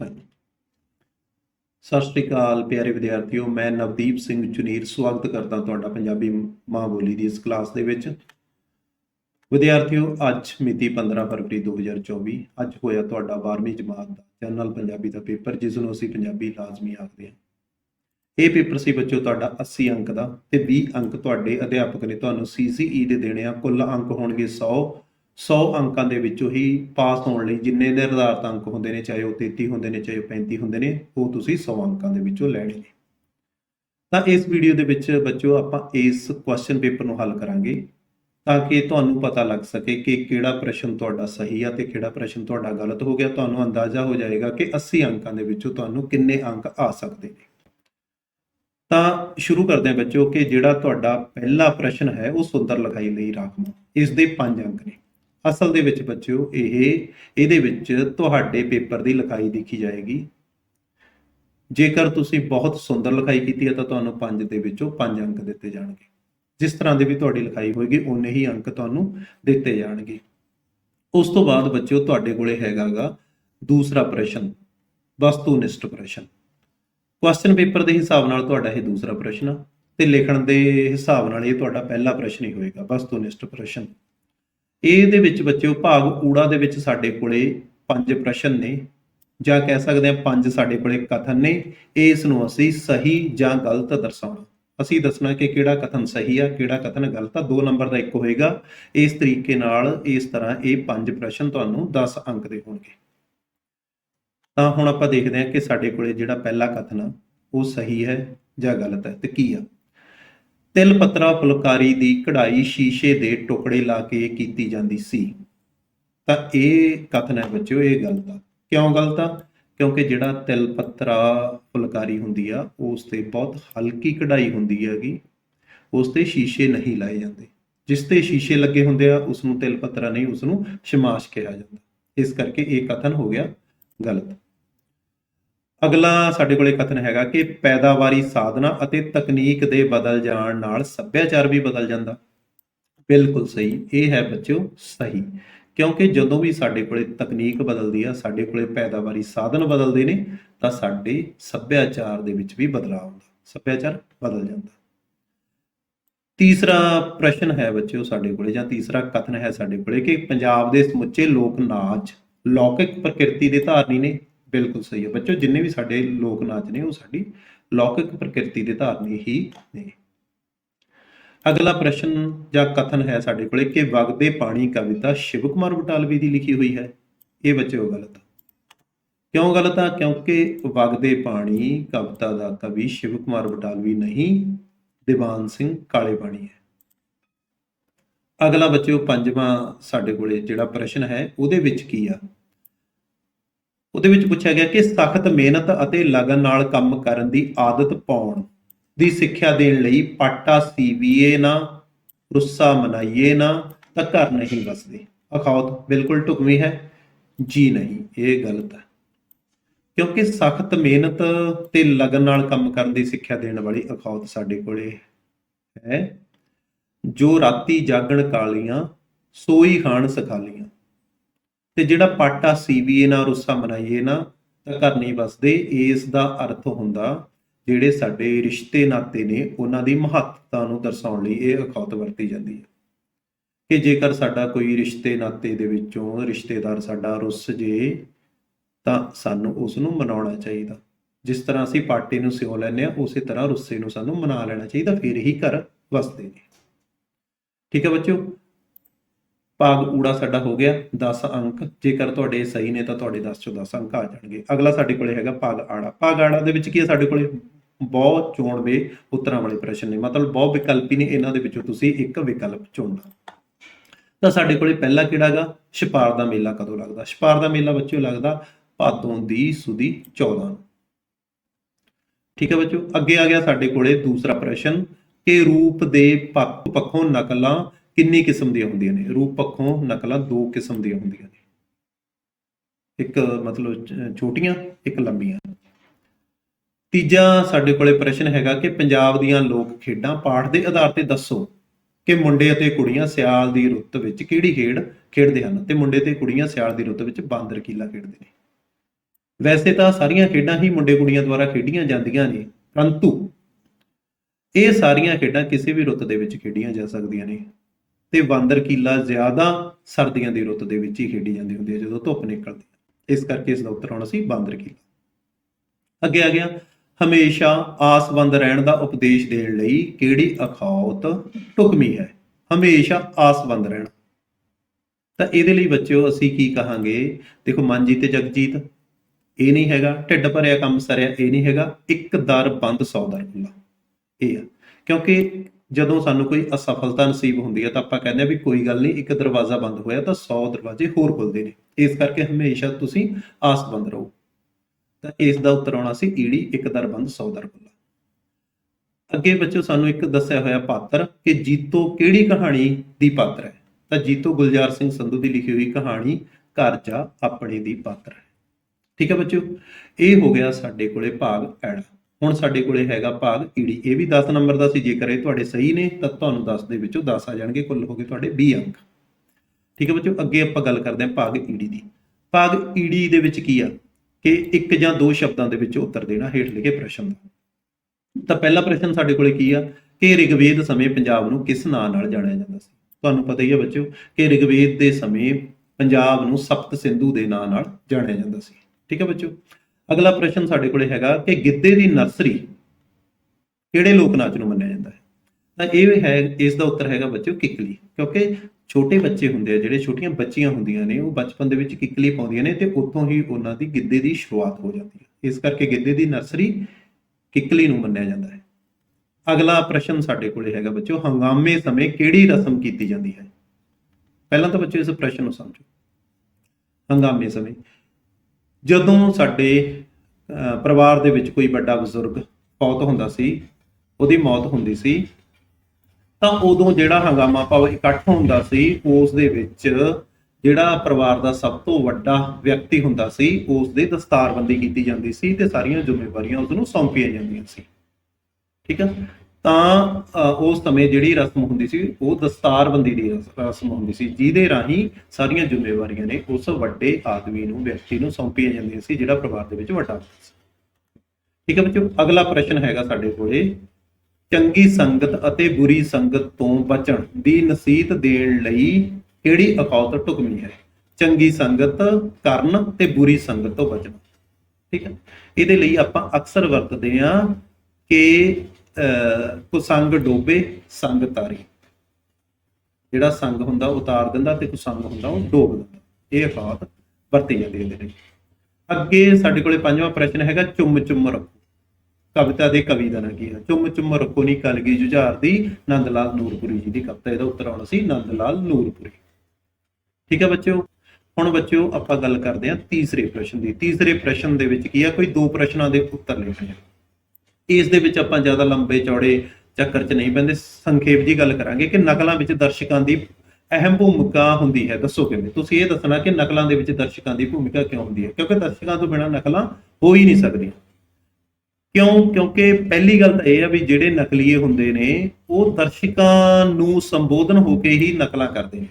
ਸਤਿ ਸ਼੍ਰੀ ਅਕਾਲ ਪਿਆਰੇ ਵਿਦਿਆਰਥੀਓ, ਮੈਂ ਨਵਦੀਪ ਸਿੰਘ ਚੁਨੀਰ ਸਵਾਗਤ ਕਰਦਾ ਤੁਹਾਡਾ ਪੰਜਾਬੀ ਮਾਂ ਬੋਲੀ ਦੀ ਇਸ ਕਲਾਸ ਦੇ ਵਿੱਚ। ਵਿਦਿਆਰਥੀਓ, ਅੱਜ ਮਿਤੀ 15 ਫਰਵਰੀ 2024 ਅੱਜ ਹੋਇਆ ਤੁਹਾਡਾ 12ਵੀਂ ਜਮਾਤ ਦਾ ਜਨਰਲ ਪੰਜਾਬੀ ਦਾ ਪੇਪਰ, ਜਿਸ ਨੂੰ ਅਸੀਂ ਪੰਜਾਬੀ ਲਾਜ਼ਮੀ ਆਖਦੇ ਹਾਂ। ਇਹ ਪੇਪਰ ਸੀ ਬੱਚਿਓ ਤੁਹਾਡਾ 80 ਅੰਕ ਦਾ ਤੇ 20 ਅੰਕ ਤੁਹਾਡੇ ਅਧਿਆਪਕ ਨੇ ਤੁਹਾਨੂੰ CCE ਦੇ ਦੇਣੇ ਆ, ਕੁੱਲ ਅੰਕ ਹੋਣਗੇ 100 100 ਅੰਕਾਂ ਦੇ ਵਿੱਚੋਂ ਹੀ ਪਾਸ ਹੋਣ ਲਈ ਜਿੰਨੇ ਨਿਰਧਾਰਤ ਅੰਕ ਹੁੰਦੇ ਨੇ, ਚਾਹੇ ਉਹ 33 ਹੁੰਦੇ ਨੇ, ਚਾਹੇ ਉਹ 35 ਹੁੰਦੇ ਨੇ, ਉਹ ਤੁਸੀਂ 100 ਅੰਕਾਂ ਦੇ ਵਿੱਚੋਂ ਲੈਣੇ ਨੇ। ਤਾਂ ਇਸ ਵੀਡੀਓ ਦੇ ਵਿੱਚ ਬੱਚੋ ਆਪਾਂ ਇਸ ਕੁਐਸਚਨ ਪੇਪਰ ਨੂੰ ਹੱਲ ਕਰਾਂਗੇ ਤਾਂ ਕਿ ਤੁਹਾਨੂੰ ਪਤਾ ਲੱਗ ਸਕੇ ਕਿ ਕਿਹੜਾ ਪ੍ਰਸ਼ਨ ਤੁਹਾਡਾ ਸਹੀ ਆ ਤੇ ਕਿਹੜਾ ਪ੍ਰਸ਼ਨ ਤੁਹਾਡਾ ਗਲਤ ਹੋ ਗਿਆ। ਤੁਹਾਨੂੰ ਅੰਦਾਜ਼ਾ ਹੋ ਜਾਏਗਾ ਕਿ 80 ਅੰਕਾਂ ਦੇ ਵਿੱਚੋਂ ਤੁਹਾਨੂੰ ਕਿੰਨੇ ਅੰਕ ਆ ਸਕਦੇ ਨੇ। ਤਾਂ ਸ਼ੁਰੂ ਕਰਦੇ ਹਾਂ ਬੱਚੋ ਕਿ ਜਿਹੜਾ ਤੁਹਾਡਾ ਪਹਿਲਾ ਪ੍ਰਸ਼ਨ ਹੈ, ਉਹ ਸੁੰਦਰ ਲਿਖਾਈ ਲਈ ਰਾਖਵਾਂ। ਇਸ ਦੇ 5 ਅੰਕ ਨੇ। ਅਸਲ ਦੇ ਵਿੱਚ ਬੱਚਿਓ, ਇਹ, ਇਹਦੇ ਵਿੱਚ ਤੁਹਾਡੇ ਪੇਪਰ ਦੀ ਲਿਖਾਈ ਦੇਖੀ ਜਾਏਗੀ। ਜੇਕਰ ਤੁਸੀਂ ਬਹੁਤ ਸੁੰਦਰ ਲਿਖਾਈ ਕੀਤੀ ਹੈ, ਤਾਂ ਤੁਹਾਨੂੰ 5 ਦੇ ਵਿੱਚੋਂ 5 ਅੰਕ ਦਿੱਤੇ ਜਾਣਗੇ। ਜਿਸ ਤਰ੍ਹਾਂ ਦੇ ਵੀ ਤੁਹਾਡੀ ਲਿਖਾਈ ਹੋਏਗੀ ਉਨੇ ਹੀ ਅੰਕ ਤੁਹਾਨੂੰ ਦਿੱਤੇ ਜਾਣਗੇ। ਉਸ ਤੋਂ ਬਾਅਦ ਬੱਚਿਓ, ਤੁਹਾਡੇ ਕੋਲੇ ਹੈਗਾਗਾ ਦੂਸਰਾ ਪ੍ਰਸ਼ਨ, ਵਸਤੂਨਿਸ਼ਟ ਪ੍ਰਸ਼ਨ। ਕੁਐਸਚਨ ਪੇਪਰ ਦੇ ਹਿਸਾਬ ਨਾਲ ਤੁਹਾਡਾ ਇਹ ਦੂਸਰਾ ਪ੍ਰਸ਼ਨ ਆ, ਤੇ ਲਿਖਣ ਦੇ ਹਿਸਾਬ ਨਾਲ ਇਹ ਤੁਹਾਡਾ ਪਹਿਲਾ ਪ੍ਰਸ਼ਨ ਹੀ ਹੋਏਗਾ, ਵਸਤੂਨਿਸ਼ਟ ਪ੍ਰਸ਼ਨ। ਇਹਦੇ ਵਿੱਚ ਬੱਚਿਓ, ਭਾਗ ਊੜਾ ਦੇ ਵਿੱਚ ਸਾਡੇ ਕੋਲੇ ਪੰਜ ਪ੍ਰਸ਼ਨ ਨੇ, ਜਾਂ ਕਹਿ ਸਕਦੇ ਹਾਂ ਪੰਜ ਸਾਡੇ ਕੋਲੇ ਕਥਨ ਨੇ। ਇਸ ਨੂੰ ਅਸੀਂ ਸਹੀ ਜਾਂ ਗਲਤ ਦਰਸਾਉਣਾ। ਅਸੀਂ ਦੱਸਣਾ ਕਿ ਕਿਹੜਾ ਕਥਨ ਸਹੀ ਆ, ਕਿਹੜਾ ਕਥਨ ਗਲਤ ਆ, ਦੋ ਨੰਬਰ ਦਾ ਇੱਕ ਹੋਏਗਾ। ਇਸ ਤਰੀਕੇ ਨਾਲ ਇਸ ਤਰ੍ਹਾਂ ਇਹ ਪੰਜ ਪ੍ਰਸ਼ਨ ਤੁਹਾਨੂੰ 10 ਅੰਕ ਦੇ ਹੋਣਗੇ। ਤਾਂ ਹੁਣ ਆਪਾਂ ਦੇਖਦੇ ਹਾਂ ਕਿ ਸਾਡੇ ਕੋਲੇ ਜਿਹੜਾ ਪਹਿਲਾ ਕਥਨ ਆ, ਉਹ ਸਹੀ ਹੈ ਜਾਂ ਗਲਤ ਹੈ ਤੇ ਕੀ ਆ। ਤਿਲ ਪੱਤਰਾ ਫੁਲਕਾਰੀ ਦੀ ਕਢਾਈ ਸ਼ੀਸ਼ੇ ਦੇ ਟੁਕੜੇ ਲਾ ਕੇ ਕੀਤੀ ਜਾਂਦੀ ਸੀ। ਤਾਂ ਇਹ ਕਥਨ ਹੈ ਬੱਚਿਓ, ਇਹ ਗਲਤ ਆ ਕਿਉਂ ਗਲਤ ਆ ਕਿਉਂਕਿ ਜਿਹੜਾ ਤਿਲ ਪੱਤਰਾ ਫੁਲਕਾਰੀ ਹੁੰਦੀ ਆ, ਉਸ ਤੇ ਬਹੁਤ ਹਲਕੀ ਕਢਾਈ ਹੁੰਦੀ ਹੈਗੀ। ਉਸ ਤੇ ਸ਼ੀਸ਼ੇ ਨਹੀਂ ਲਾਏ ਜਾਂਦੇ। ਜਿਸ ਤੇ ਸ਼ੀਸ਼ੇ ਲੱਗੇ ਹੁੰਦੇ ਆ ਉਸ ਨੂੰ ਤਿਲ ਪੱਤਰਾ ਨਹੀਂ ਉਸ ਨੂੰ ਸ਼ਮਾਸ਼ ਕਿਹਾ ਜਾਂਦਾ। ਇਸ ਕਰਕੇ ਇਹ ਕਥਨ ਹੋ ਗਿਆ ਗਲਤ। ਅਗਲਾ ਸਾਡੇ ਕੋਲੇ ਕਥਨ ਹੈਗਾ ਕਿ ਪੈਦਾਵਾਰੀ ਸਾਧਨਾ ਅਤੇ ਤਕਨੀਕ ਦੇ ਬਦਲ ਜਾਣ ਨਾਲ ਸੱਭਿਆਚਾਰ ਵੀ ਬਦਲ ਜਾਂਦਾ। ਬਿਲਕੁਲ ਸਹੀ, ਇਹ ਹੈ ਬੱਚਿਓ ਸਹੀ। ਕਿਉਂਕਿ ਜਦੋਂ ਵੀ ਸਾਡੇ ਕੋਲੇ ਤਕਨੀਕ ਬਦਲਦੀ ਆ, ਸਾਡੇ ਕੋਲੇ ਪੈਦਾਵਾਰੀ ਸਾਧਨ ਬਦਲਦੇ ਨੇ, ਤਾਂ ਸਾਡੇ ਸੱਭਿਆਚਾਰ ਦੇ ਵਿੱਚ ਵੀ ਬਦਲਾਅ ਆਉਂਦਾ, ਸੱਭਿਆਚਾਰ ਬਦਲ ਜਾਂਦਾ। ਤੀਸਰਾ ਪ੍ਰਸ਼ਨ ਹੈ ਬੱਚਿਓ ਸਾਡੇ ਕੋਲੇ, ਜਾਂ ਤੀਸਰਾ ਕਥਨ ਹੈ ਸਾਡੇ ਕੋਲੇ ਕਿ ਪੰਜਾਬ ਦੇ ਸਮੁੱਚੇ ਲੋਕ ਨਾਚ ਲੌਕਿਕ ਪ੍ਰਕਿਰਤੀ ਦੇ ਧਾਰਨੀ ਨੇ। ਬਿਲਕੁਲ ਸਹੀ ਹੈ। ਬੱਚੋ, ਜਿੰਨੇ ਵੀ ਸਾਡੇ ਲੋਕ ਨਾਚ ਨੇ, ਉਹ ਸਾਡੀ ਲੌਕਿਕ ਪ੍ਰਕਿਰਤੀ ਦੇ ਧਾਰਨੀ ਹੀ ਨੇ। ਅਗਲਾ ਪ੍ਰਸ਼ਨ ਜਾਂ ਕਥਨ ਹੈ ਸਾਡੇ ਕੋਲੇ ਕਿ ਵਗਦੇ ਪਾਣੀ ਕਵਿਤਾ ਸ਼ਿਵ ਕੁਮਾਰ ਬਟਾਲਵੀ ਦੀ ਲਿਖੀ ਹੋਈ ਹੈ। ਇਹ ਬੱਚਿਓ ਗਲਤ ਕਿਉਂ ਗਲਤ ਆ? ਕਿਉਂਕਿ ਵਗਦੇ ਪਾਣੀ ਕਵਿਤਾ ਦਾ ਕਵੀ ਸ਼ਿਵ ਕੁਮਾਰ ਬਟਾਲਵੀ ਨਹੀਂ, ਦੀਵਾਨ ਸਿੰਘ ਕਾਲੇ ਬਾਣੀ ਹੈ। ਅਗਲਾ ਬੱਚਿਓ, ਪੰਜਵਾਂ ਸਾਡੇ ਕੋਲੇ ਜਿਹੜਾ ਪ੍ਰਸ਼ਨ ਹੈ, ਉਹਦੇ ਵਿੱਚ ਕੀ ਆ? ਉਹਦੇ ਵਿੱਚ ਪੁੱਛਿਆ ਗਿਆ ਕਿ ਸਖਤ ਮਿਹਨਤ ਅਤੇ ਲਗਨ ਨਾਲ ਕੰਮ ਕਰਨ ਦੀ ਆਦਤ ਪਾਉਣ ਦੀ ਸਿੱਖਿਆ ਦੇਣ ਲਈ ਪਾਟਾ ਸੀਵੀਏ ਨਾ, ਰੁੱਸਾ ਮਨਾਈਏ ਨਾ, ਤਾਂ ਘਰ ਨਹੀਂ ਵਸਦੇ। ਅਖੌਤ ਬਿਲਕੁਲ ਢੁਕਵੀਂ ਹੈ, ਜੀ ਨਹੀਂ, ਇਹ ਗਲਤ ਹੈ। ਕਿਉਂਕਿ ਸਖਤ ਮਿਹਨਤ ਤੇ ਲਗਨ ਨਾਲ ਕੰਮ ਕਰਨ ਦੀ ਸਿੱਖਿਆ ਦੇਣ ਵਾਲੀ ਅਖੌਤ ਸਾਡੇ ਕੋਲੇ ਹੈ। ਜੋ ਰਾਤੀ ਜਾਗਣ ਕਾਲੀਆਂ, ਸੋਈ ਖਾਣ ਸਖਾਲੀਆਂ। ਤੇ ਜਿਹੜਾ ਪਾਟਾ ਸੀਵੀਏ ਨਾ ਰੁੱਸਾ ਮਨਾਈਏ ਨਾ, ਤਾਂ ਘਰ ਨਹੀਂ ਵਸਦੇ। ਇਸ ਦਾ ਅਰਥ ਹੁੰਦਾ, ਜਿਹੜੇ ਸਾਡੇ ਰਿਸ਼ਤੇ ਨਾਤੇ ਨੇ, ਉਹਨਾਂ ਦੀ ਮਹੱਤਤਾ ਨੂੰ ਦਰਸਾਉਣ ਲਈ ਇਹ ਅਖੌਤ ਵਰਤੀ ਜਾਂਦੀ ਹੈ। ਕਿ ਜੇਕਰ ਸਾਡਾ ਕੋਈ ਰਿਸ਼ਤੇ ਨਾਤੇ ਦੇ ਵਿੱਚੋਂ ਰਿਸ਼ਤੇਦਾਰ ਸਾਡਾ ਰੁੱਸ ਜੇ, ਤਾਂ ਸਾਨੂੰ ਉਸ ਨੂੰ ਮਨਾਉਣਾ ਚਾਹੀਦਾ। ਜਿਸ ਤਰ੍ਹਾਂ ਅਸੀਂ ਪਾਟੇ ਨੂੰ ਸਿਓ ਲੈਂਦੇ ਆ ਉਸੇ ਤਰ੍ਹਾਂ ਰੁੱਸੇ ਨੂੰ ਸਾਨੂੰ ਮਨਾ ਲੈਣਾ ਚਾਹੀਦਾ, ਫਿਰ ਹੀ ਘਰ ਵਸਦੇ ਨੇ। ਠੀਕ ਹੈ ਬੱਚਿਓ? ਭਾਗ ਊੜਾ ਸਾਡਾ ਹੋ ਗਿਆ 10 ਅੰਕ। ਜੇਕਰ ਤੁਹਾਡੇ ਸਹੀ ਨੇ ਤਾਂ ਤੁਹਾਡੇ 10 ਚੋਂ 10 ਅੰਕ ਆ ਜਾਣਗੇ। ਅਗਲਾ ਸਾਡੇ ਕੋਲੇ ਹੈਗਾ ਭਾਗ ਆੜਾ। ਭਾਗ ਆੜਾ ਦੇ ਵਿੱਚ ਕੀ ਹੈ? ਸਾਡੇ ਕੋਲੇ ਬਹੁਤ ਚੋਣਵੇਂ ਉੱਤਰਾਂ ਵਾਲੇ ਪ੍ਰਸ਼ਨ ਨੇ। ਮਤਲਬ ਬਹੁਤ ਵਿਕਲਪੀ ਨੇ, ਇਹਨਾਂ ਦੇ ਵਿੱਚੋਂ ਤੁਸੀਂ ਇੱਕ ਵਿਕਲਪ ਚੁਣਨਾ। ਤਾਂ ਸਾਡੇ ਕੋਲੇ ਪਹਿਲਾ ਕਿਹੜਾਗਾ ਛਪਾਰ ਦਾ ਮੇਲਾ ਕਦੋਂ ਲੱਗਦਾ? ਛਪਾਰ ਦਾ ਮੇਲਾ ਬੱਚਿਓ ਲੱਗਦਾ ਭਾਦੋਂ ਦੀ ਸੁਦੀ 14 ਨੂੰ। ਠੀਕ ਹੈ ਬੱਚਿਓ? ਅੱਗੇ ਆ ਗਿਆ ਸਾਡੇ ਕੋਲੇ ਦੂਸਰਾ ਪ੍ਰਸ਼ਨ। ਕਿ ਰੂਪ ਦੇ ਪੱਖ ਪੱਖੋਂ ਨਕਲਾਂ ਕਿੰਨੀ ਕਿਸਮ ਦੀਆਂ ਹੁੰਦੀਆਂ ਨੇ? ਰੂਪ ਪੱਖੋਂ ਨਕਲਾਂ ਦੋ ਕਿਸਮ ਦੀਆਂ ਹੁੰਦੀਆਂ ਨੇ। ਇੱਕ ਮਤਲਬ ਛੋਟੀਆਂ, ਇੱਕ ਲੰਬੀਆਂ। ਤੀਜਾ ਸਾਡੇ ਕੋਲੇ ਪ੍ਰਸ਼ਨ ਹੈਗਾ ਕਿ ਪੰਜਾਬ ਦੀਆਂ ਲੋਕ ਖੇਡਾਂ ਪਾਠ ਦੇ ਆਧਾਰ ਤੇ ਦੱਸੋ ਕਿ ਮੁੰਡੇ ਅਤੇ ਕੁੜੀਆਂ ਸਿਆਲ ਦੀ ਰੁੱਤ ਵਿੱਚ ਕਿਹੜੀ ਖੇਡ ਖੇਡਦੇ ਹਨ ਤੇ ਮੁੰਡੇ ਤੇ ਕੁੜੀਆਂ ਸਿਆਲ ਦੀ ਰੁੱਤ ਵਿੱਚ ਬਾਂਦਰ ਕੀਲਾ ਖੇਡਦੇ ਨੇ। ਵੈਸੇ ਤਾਂ ਸਾਰੀਆਂ ਖੇਡਾਂ ਹੀ ਮੁੰਡੇ ਕੁੜੀਆਂ ਦੁਆਰਾ ਖੇਡੀਆਂ ਜਾਂਦੀਆਂ ਨੇ, ਪਰੰਤੂ ਇਹ ਸਾਰੀਆਂ ਖੇਡਾਂ ਕਿਸੇ ਵੀ ਰੁੱਤ ਦੇ ਵਿੱਚ ਖੇਡੀਆਂ ਜਾ ਸਕਦੀਆਂ ਨੇ। ਤੇ ਬਾਂਦਰ ਕੀਲਾ ਜ਼ਿਆਦਾ ਸਰਦੀਆਂ ਦੀ ਰੁੱਤ ਦੇ ਵਿੱਚ ਹੀ ਖੇਡੀ ਜਾਂਦੀ ਹੁੰਦੀ ਹੈ, ਜਦੋਂ ਧੁੱਪ ਨਿਕਲਦੀ ਹੈ। ਇਸ ਕਰਕੇ ਇਸ ਦਾ ਉੱਤਰ ਆਉਣਾ ਸੀ ਬਾਂਦਰ ਕੀਲਾ। ਅੱਗੇ ਆ ਗਿਆ, ਹਮੇਸ਼ਾ ਆਸਬੰਦ ਰਹਿਣ ਦਾ ਉਪਦੇਸ਼ ਦੇਣ ਲਈ ਕਿਹੜੀ ਅਖੌਤ ਢੁਕਮੀ ਹੈ? ਹਮੇਸ਼ਾ ਆਸਵੰਦ ਰਹਿਣਾ। ਤਾਂ ਇਹਦੇ ਲਈ ਬੱਚਿਓ, ਅਸੀਂ ਕੀ ਕਹਾਂਗੇ? ਦੇਖੋ ਮਨਜੀਤ ਤੇ ਜਗਜੀਤ ਇਹ ਨਹੀਂ ਹੈਗਾ। ਢਿੱਡ ਭਰਿਆ, ਕੰਮ ਸਰਿਆ, ਇਹ ਨਹੀਂ ਹੈਗਾ। ਇੱਕ ਦਰ ਬੰਦ ਸੌ ਦਰ ਖੁੱਲਾ ਇਹ ਆ। ਕਿਉਂਕਿ ਜਦੋਂ ਸਾਨੂੰ ਕੋਈ ਅਸਫਲਤਾ ਨਸੀਬ ਹੁੰਦੀ ਹੈ ਤਾਂ ਆਪਾਂ ਕਹਿੰਦੇ ਆ ਵੀ ਕੋਈ ਗੱਲ ਨਹੀਂ, ਇੱਕ ਦਰਵਾਜ਼ਾ ਬੰਦ ਹੋਇਆ ਤਾਂ 100 ਦਰਵਾਜ਼ੇ ਹੋਰ ਖੁੱਲਦੇ ਨੇ। ਇਸ ਕਰਕੇ ਹਮੇਸ਼ਾ ਤੁਸੀਂ ਆਸਬੰਦ ਰਹੋ। ਤਾਂ ਇਸ ਦਾ ਉੱਤਰ ਆਉਣਾ ਸੀ ਈੜੀ, ਇੱਕ ਦਰਬੰਦ 100 ਦਰ ਖੁੱਲਾ ਅੱਗੇ ਬੱਚੋ ਸਾਨੂੰ ਇੱਕ ਦੱਸਿਆ ਹੋਇਆ ਪਾਤਰ ਕਿ ਜੀਤੋ ਕਿਹੜੀ ਕਹਾਣੀ ਦੀ ਪਾਤਰ ਹੈ? ਤਾਂ ਜੀਤੋ ਗੁਲਜ਼ਾਰ ਸਿੰਘ ਸੰਧੂ ਦੀ ਲਿਖੀ ਹੋਈ ਕਹਾਣੀ, ਘਰ ਜਾ ਆਪਣੇ ਦੀ ਪਾਤਰ ਹੈ। ਠੀਕ ਹੈ ਬੱਚਿਓ, ਇਹ ਹੋ ਗਿਆ ਸਾਡੇ ਕੋਲੇ ਭਾਗ ਐੜਾ। ਹੁਣ ਸਾਡੇ ਕੋਲੇ ਹੈਗਾ ਭਾਗ ਈੜੀ ਇਹ ਵੀ 10 ਨੰਬਰ ਦਾ ਸੀ, ਜੇਕਰ ਇਹ ਤੁਹਾਡੇ ਸਹੀ ਨੇ, ਤਾਂ ਤੁਹਾਨੂੰ 10 ਦੇ ਵਿੱਚੋਂ 10 ਆ ਜਾਣਗੇ, ਕੁੱਲ ਹੋ ਗਏ ਤੁਹਾਡੇ 20 ਅੰਕ। ਠੀਕ ਹੈ ਬੱਚਿਓ, ਅੱਗੇ ਆਪਾਂ ਗੱਲ ਕਰਦੇ ਹਾਂ ਭਾਗ ਈੜੀ ਦੀ। ਭਾਗ ਈੜੀ ਦੇ ਵਿੱਚ ਕੀ ਆ? ਕਿ ਇੱਕ ਜਾਂ ਦੋ ਸ਼ਬਦਾਂ ਦੇ ਵਿੱਚ ਉੱਤਰ ਦੇਣਾ, ਹੇਠ ਲਿਖੇ ਪ੍ਰਸ਼ਨ ਦਾ। ਤਾਂ ਪਹਿਲਾ ਪ੍ਰਸ਼ਨ ਸਾਡੇ ਕੋਲੇ ਕੀ ਆ? ਕਿ ਰਿਗਵੇਦ ਸਮੇਂ ਪੰਜਾਬ ਨੂੰ ਕਿਸ ਨਾਂ ਨਾਲ ਜਾਣਿਆ ਜਾਂਦਾ ਸੀ? ਤੁਹਾਨੂੰ ਪਤਾ ਹੀ ਹੈ ਬੱਚਿਓ, ਕਿ ਰਿਗਵੇਦ ਦੇ ਸਮੇਂ ਪੰਜਾਬ ਨੂੰ ਸਪਤ ਸਿੰਧੂ ਦੇ ਨਾਂ ਨਾਲ ਜਾਣਿਆ ਜਾਂਦਾ ਸੀ। ਠੀਕ ਹੈ ਬੱਚਿਓ ਅਗਲਾ ਪ੍ਰਸ਼ਨ ਸਾਡੇ ਕੋਲੇ ਹੈਗਾ ਕਿ ਗਿੱਧੇ ਦੀ ਨਰਸਰੀ ਕਿਹੜੇ ਲੋਕ ਨਾਚ ਨੂੰ ਮੰਨਿਆ ਜਾਂਦਾ ਹੈ? ਤਾਂ ਇਹ ਹੈ, ਇਸ ਦਾ ਉੱਤਰ ਹੈਗਾ ਬੱਚਿਓ ਕਿੱਕਲੀ, ਕਿਉਂਕਿ ਛੋਟੇ ਬੱਚੇ ਹੁੰਦੇ ਆ, ਜਿਹੜੇ ਛੋਟੀਆਂ ਬੱਚੀਆਂ ਹੁੰਦੀਆਂ ਨੇ, ਉਹ ਬਚਪਨ ਦੇ ਵਿੱਚ ਕਿੱਕਲੀ ਪਾਉਂਦੀਆਂ ਨੇ ਤੇ ਉੱਥੋਂ ਹੀ ਉਹਨਾਂ ਦੀ ਗਿੱਧੇ ਦੀ ਸ਼ੁਰੂਆਤ ਹੋ ਜਾਂਦੀ ਹੈ। ਇਸ ਕਰਕੇ ਗਿੱਧੇ ਦੀ ਨਰਸਰੀ ਕਿੱਕਲੀ ਨੂੰ ਮੰਨਿਆ ਜਾਂਦਾ ਹੈ। ਅਗਲਾ ਪ੍ਰਸ਼ਨ ਸਾਡੇ ਕੋਲੇ ਹੈਗਾ ਬੱਚਿਓ, ਹੰਗਾਮੇ ਸਮੇਂ ਕਿਹੜੀ ਰਸਮ ਕੀਤੀ ਜਾਂਦੀ ਹੈ? ਪਹਿਲਾਂ ਤਾਂ ਬੱਚਿਓ ਇਸ ਪ੍ਰਸ਼ਨ ਨੂੰ ਸਮਝੋ। ਹੰਗਾਮੇ ਸਮੇਂ ਜਦੋਂ ਸਾਡੇ ਪਰਿਵਾਰ ਦੇ ਵਿੱਚ ਕੋਈ ਵੱਡਾ ਬਜ਼ੁਰਗ ਫੌਤ ਹੁੰਦਾ ਸੀ, ਉਹਦੀ ਮੌਤ ਹੁੰਦੀ ਸੀ, ਤਾਂ ਉਦੋਂ ਜਿਹੜਾ ਹੰਗਾਮਾ ਭਾਵ ਇਕੱਠ ਹੁੰਦਾ ਸੀ, ਉਸ ਦੇ ਵਿੱਚ ਜਿਹੜਾ ਪਰਿਵਾਰ ਦਾ ਸਭ ਤੋਂ ਵੱਡਾ ਵਿਅਕਤੀ ਹੁੰਦਾ ਸੀ, ਉਸ ਦੇ ਦਸਤਾਰਬੰਦੀ ਕੀਤੀ ਜਾਂਦੀ ਸੀ ਤੇ ਸਾਰੀਆਂ ਜ਼ਿੰਮੇਵਾਰੀਆਂ ਉਸ ਨੂੰ ਸੌਂਪੀਆਂ ਜਾਂਦੀਆਂ ਸੀ। ਠੀਕ ਹੈ ਤਾਂ ਅ, ਉਸ ਸਮੇਂ ਜਿਹੜੀ ਰਸਮ ਹੁੰਦੀ ਸੀ ਉਹ ਦਸਤਾਰਬੰਦੀ ਦੀ ਰਸ- ਰਸਮ ਹੁੰਦੀ ਸੀ ਜਿਹਦੇ ਰਾਹੀਂ ਸਾਰੀਆਂ ਜ਼ਿੰਮੇਵਾਰੀਆਂ ਨੇ ਉਸ ਵੱਡੇ ਆਦਮੀ ਨੂੰ ਵਿਅਕਤੀ ਨੂੰ ਸੌਂਪੀਆਂ ਜਾਂਦੀਆਂ ਸੀ ਜਿਹੜਾ ਪਰਿਵਾਰ ਦੇ ਵਿੱਚ ਵੱਡਾ ਸੀ। ਠੀਕ ਹੈ ਬੱਚੋ ਅਗਲਾ ਪ੍ਰਸ਼ਨ ਹੈਗਾ ਸਾਡੇ ਕੋਲੇ। ਚੰਗੀ ਸੰਗਤ ਅਤੇ ਬੁਰੀ ਸੰਗਤ ਤੋਂ ਬਚਣ ਦੀ ਨਸੀਹਤ ਦੇਣ ਲਈ ਕਿਹੜੀ ਅਖੌਤ ਢੁਕਵੀਂ ਹੈ? ਚੰਗੀ ਸੰਗਤ ਕਰਨ ਤੇ ਬੁਰੀ ਸੰਗਤ ਤੋਂ ਬਚਣਾ। ਠੀਕ ਹੈ। ਇਹਦੇ ਲਈ ਆਪਾਂ ਅਕਸਰ ਵਰਤਦੇ ਹਾਂ ਕਿ ਕੁਸੰਗ ਡੋਬੇ, ਸੰਗ ਤਾਰੀ। ਜਿਹੜਾ ਸੰਗ ਹੁੰਦਾ ਉਤਾਰ ਦਿੰਦਾ ਤੇ ਕੁਸੰਗ ਹੁੰਦਾ ਉਹ ਡੋਬ ਦਿੰਦਾ। ਇਹ ਬਾਤ ਵਰਤੀ ਜਾਂਦੀ ਹੈ ਅੱਗੇ ਸਾਡੇ ਕੋਲੇ ਪੰਜਵਾਂ ਪ੍ਰਸ਼ਨ ਹੈਗਾ, ਚੁੰਮ ਚੁੰਮ ਰੱਖੋ। ਕਵਿਤਾ ਦੇ ਕਵੀ ਦਾ ਨਾਂ ਕੀ ਹੈ? ਚੁੰਮ ਚੁੰਮ ਰੱਖੋ ਨੀ ਕਲਗੀ ਜੁਝਾਰ ਦੀ ਨੰਦ ਲਾਲ ਨੂਰਪੁਰੀ ਜੀ ਦੀ ਕਵਿਤਾ ਇਹਦਾ ਉੱਤਰ ਆਉਣਾ ਸੀ ਨੰਦ ਲਾਲ ਨੂਰਪੁਰੀ। ਠੀਕ ਹੈ ਬੱਚਿਓ? ਹੁਣ ਬੱਚਿਓ ਆਪਾਂ ਗੱਲ ਕਰਦੇ ਹਾਂ ਤੀਸਰੇ ਪ੍ਰਸ਼ਨ ਦੀ। ਤੀਸਰੇ ਪ੍ਰਸ਼ਨ ਦੇ ਵਿੱਚ ਕੀ ਆ ਕੋਈ ਦੋ ਪ੍ਰਸ਼ਨਾਂ ਦੇ ਉੱਤਰ ਲਿਖਣੇ ਆ। ਇਸ ਦੇ ਵਿੱਚ ਆਪਾਂ ਜ਼ਿਆਦਾ ਲੰਬੇ ਚੌੜੇ ਚੱਕਰ 'ਚ ਨਹੀਂ ਪੈਂਦੇ। ਸੰਖੇਪ ਜੀ ਗੱਲ ਕਰਾਂਗੇ ਕਿ ਨਕਲਾਂ ਵਿੱਚ ਦਰਸ਼ਕਾਂ ਦੀ ਅਹਿਮ ਭੂਮਿਕਾ ਹੁੰਦੀ ਹੈ। ਦੱਸੋ ਕਿਵੇਂ? ਤੁਸੀਂ ਇਹ ਦੱਸਣਾ ਕਿ ਨਕਲਾਂ ਦੇ ਵਿੱਚ ਦਰਸ਼ਕਾਂ ਦੀ ਭੂਮਿਕਾ ਕਿਉਂ ਹੁੰਦੀ ਹੈ? ਕਿਉਂਕਿ ਦਰਸ਼ਕਾਂ ਤੋਂ ਬਿਨਾਂ ਨਕਲਾਂ ਹੋ ਹੀ ਨਹੀਂ ਸਕਦੀਆਂ। ਕਿਉਂ? ਕਿਉਂਕਿ ਪਹਿਲੀ ਗੱਲ ਤਾਂ ਇਹ ਆ ਵੀ ਜਿਹੜੇ ਨਕਲੀਏ ਹੁੰਦੇ ਨੇ ਉਹ ਦਰਸ਼ਕਾਂ ਨੂੰ ਸੰਬੋਧਨ ਹੋ ਕੇ ਹੀ ਨਕਲਾਂ ਕਰਦੇ ਨੇ।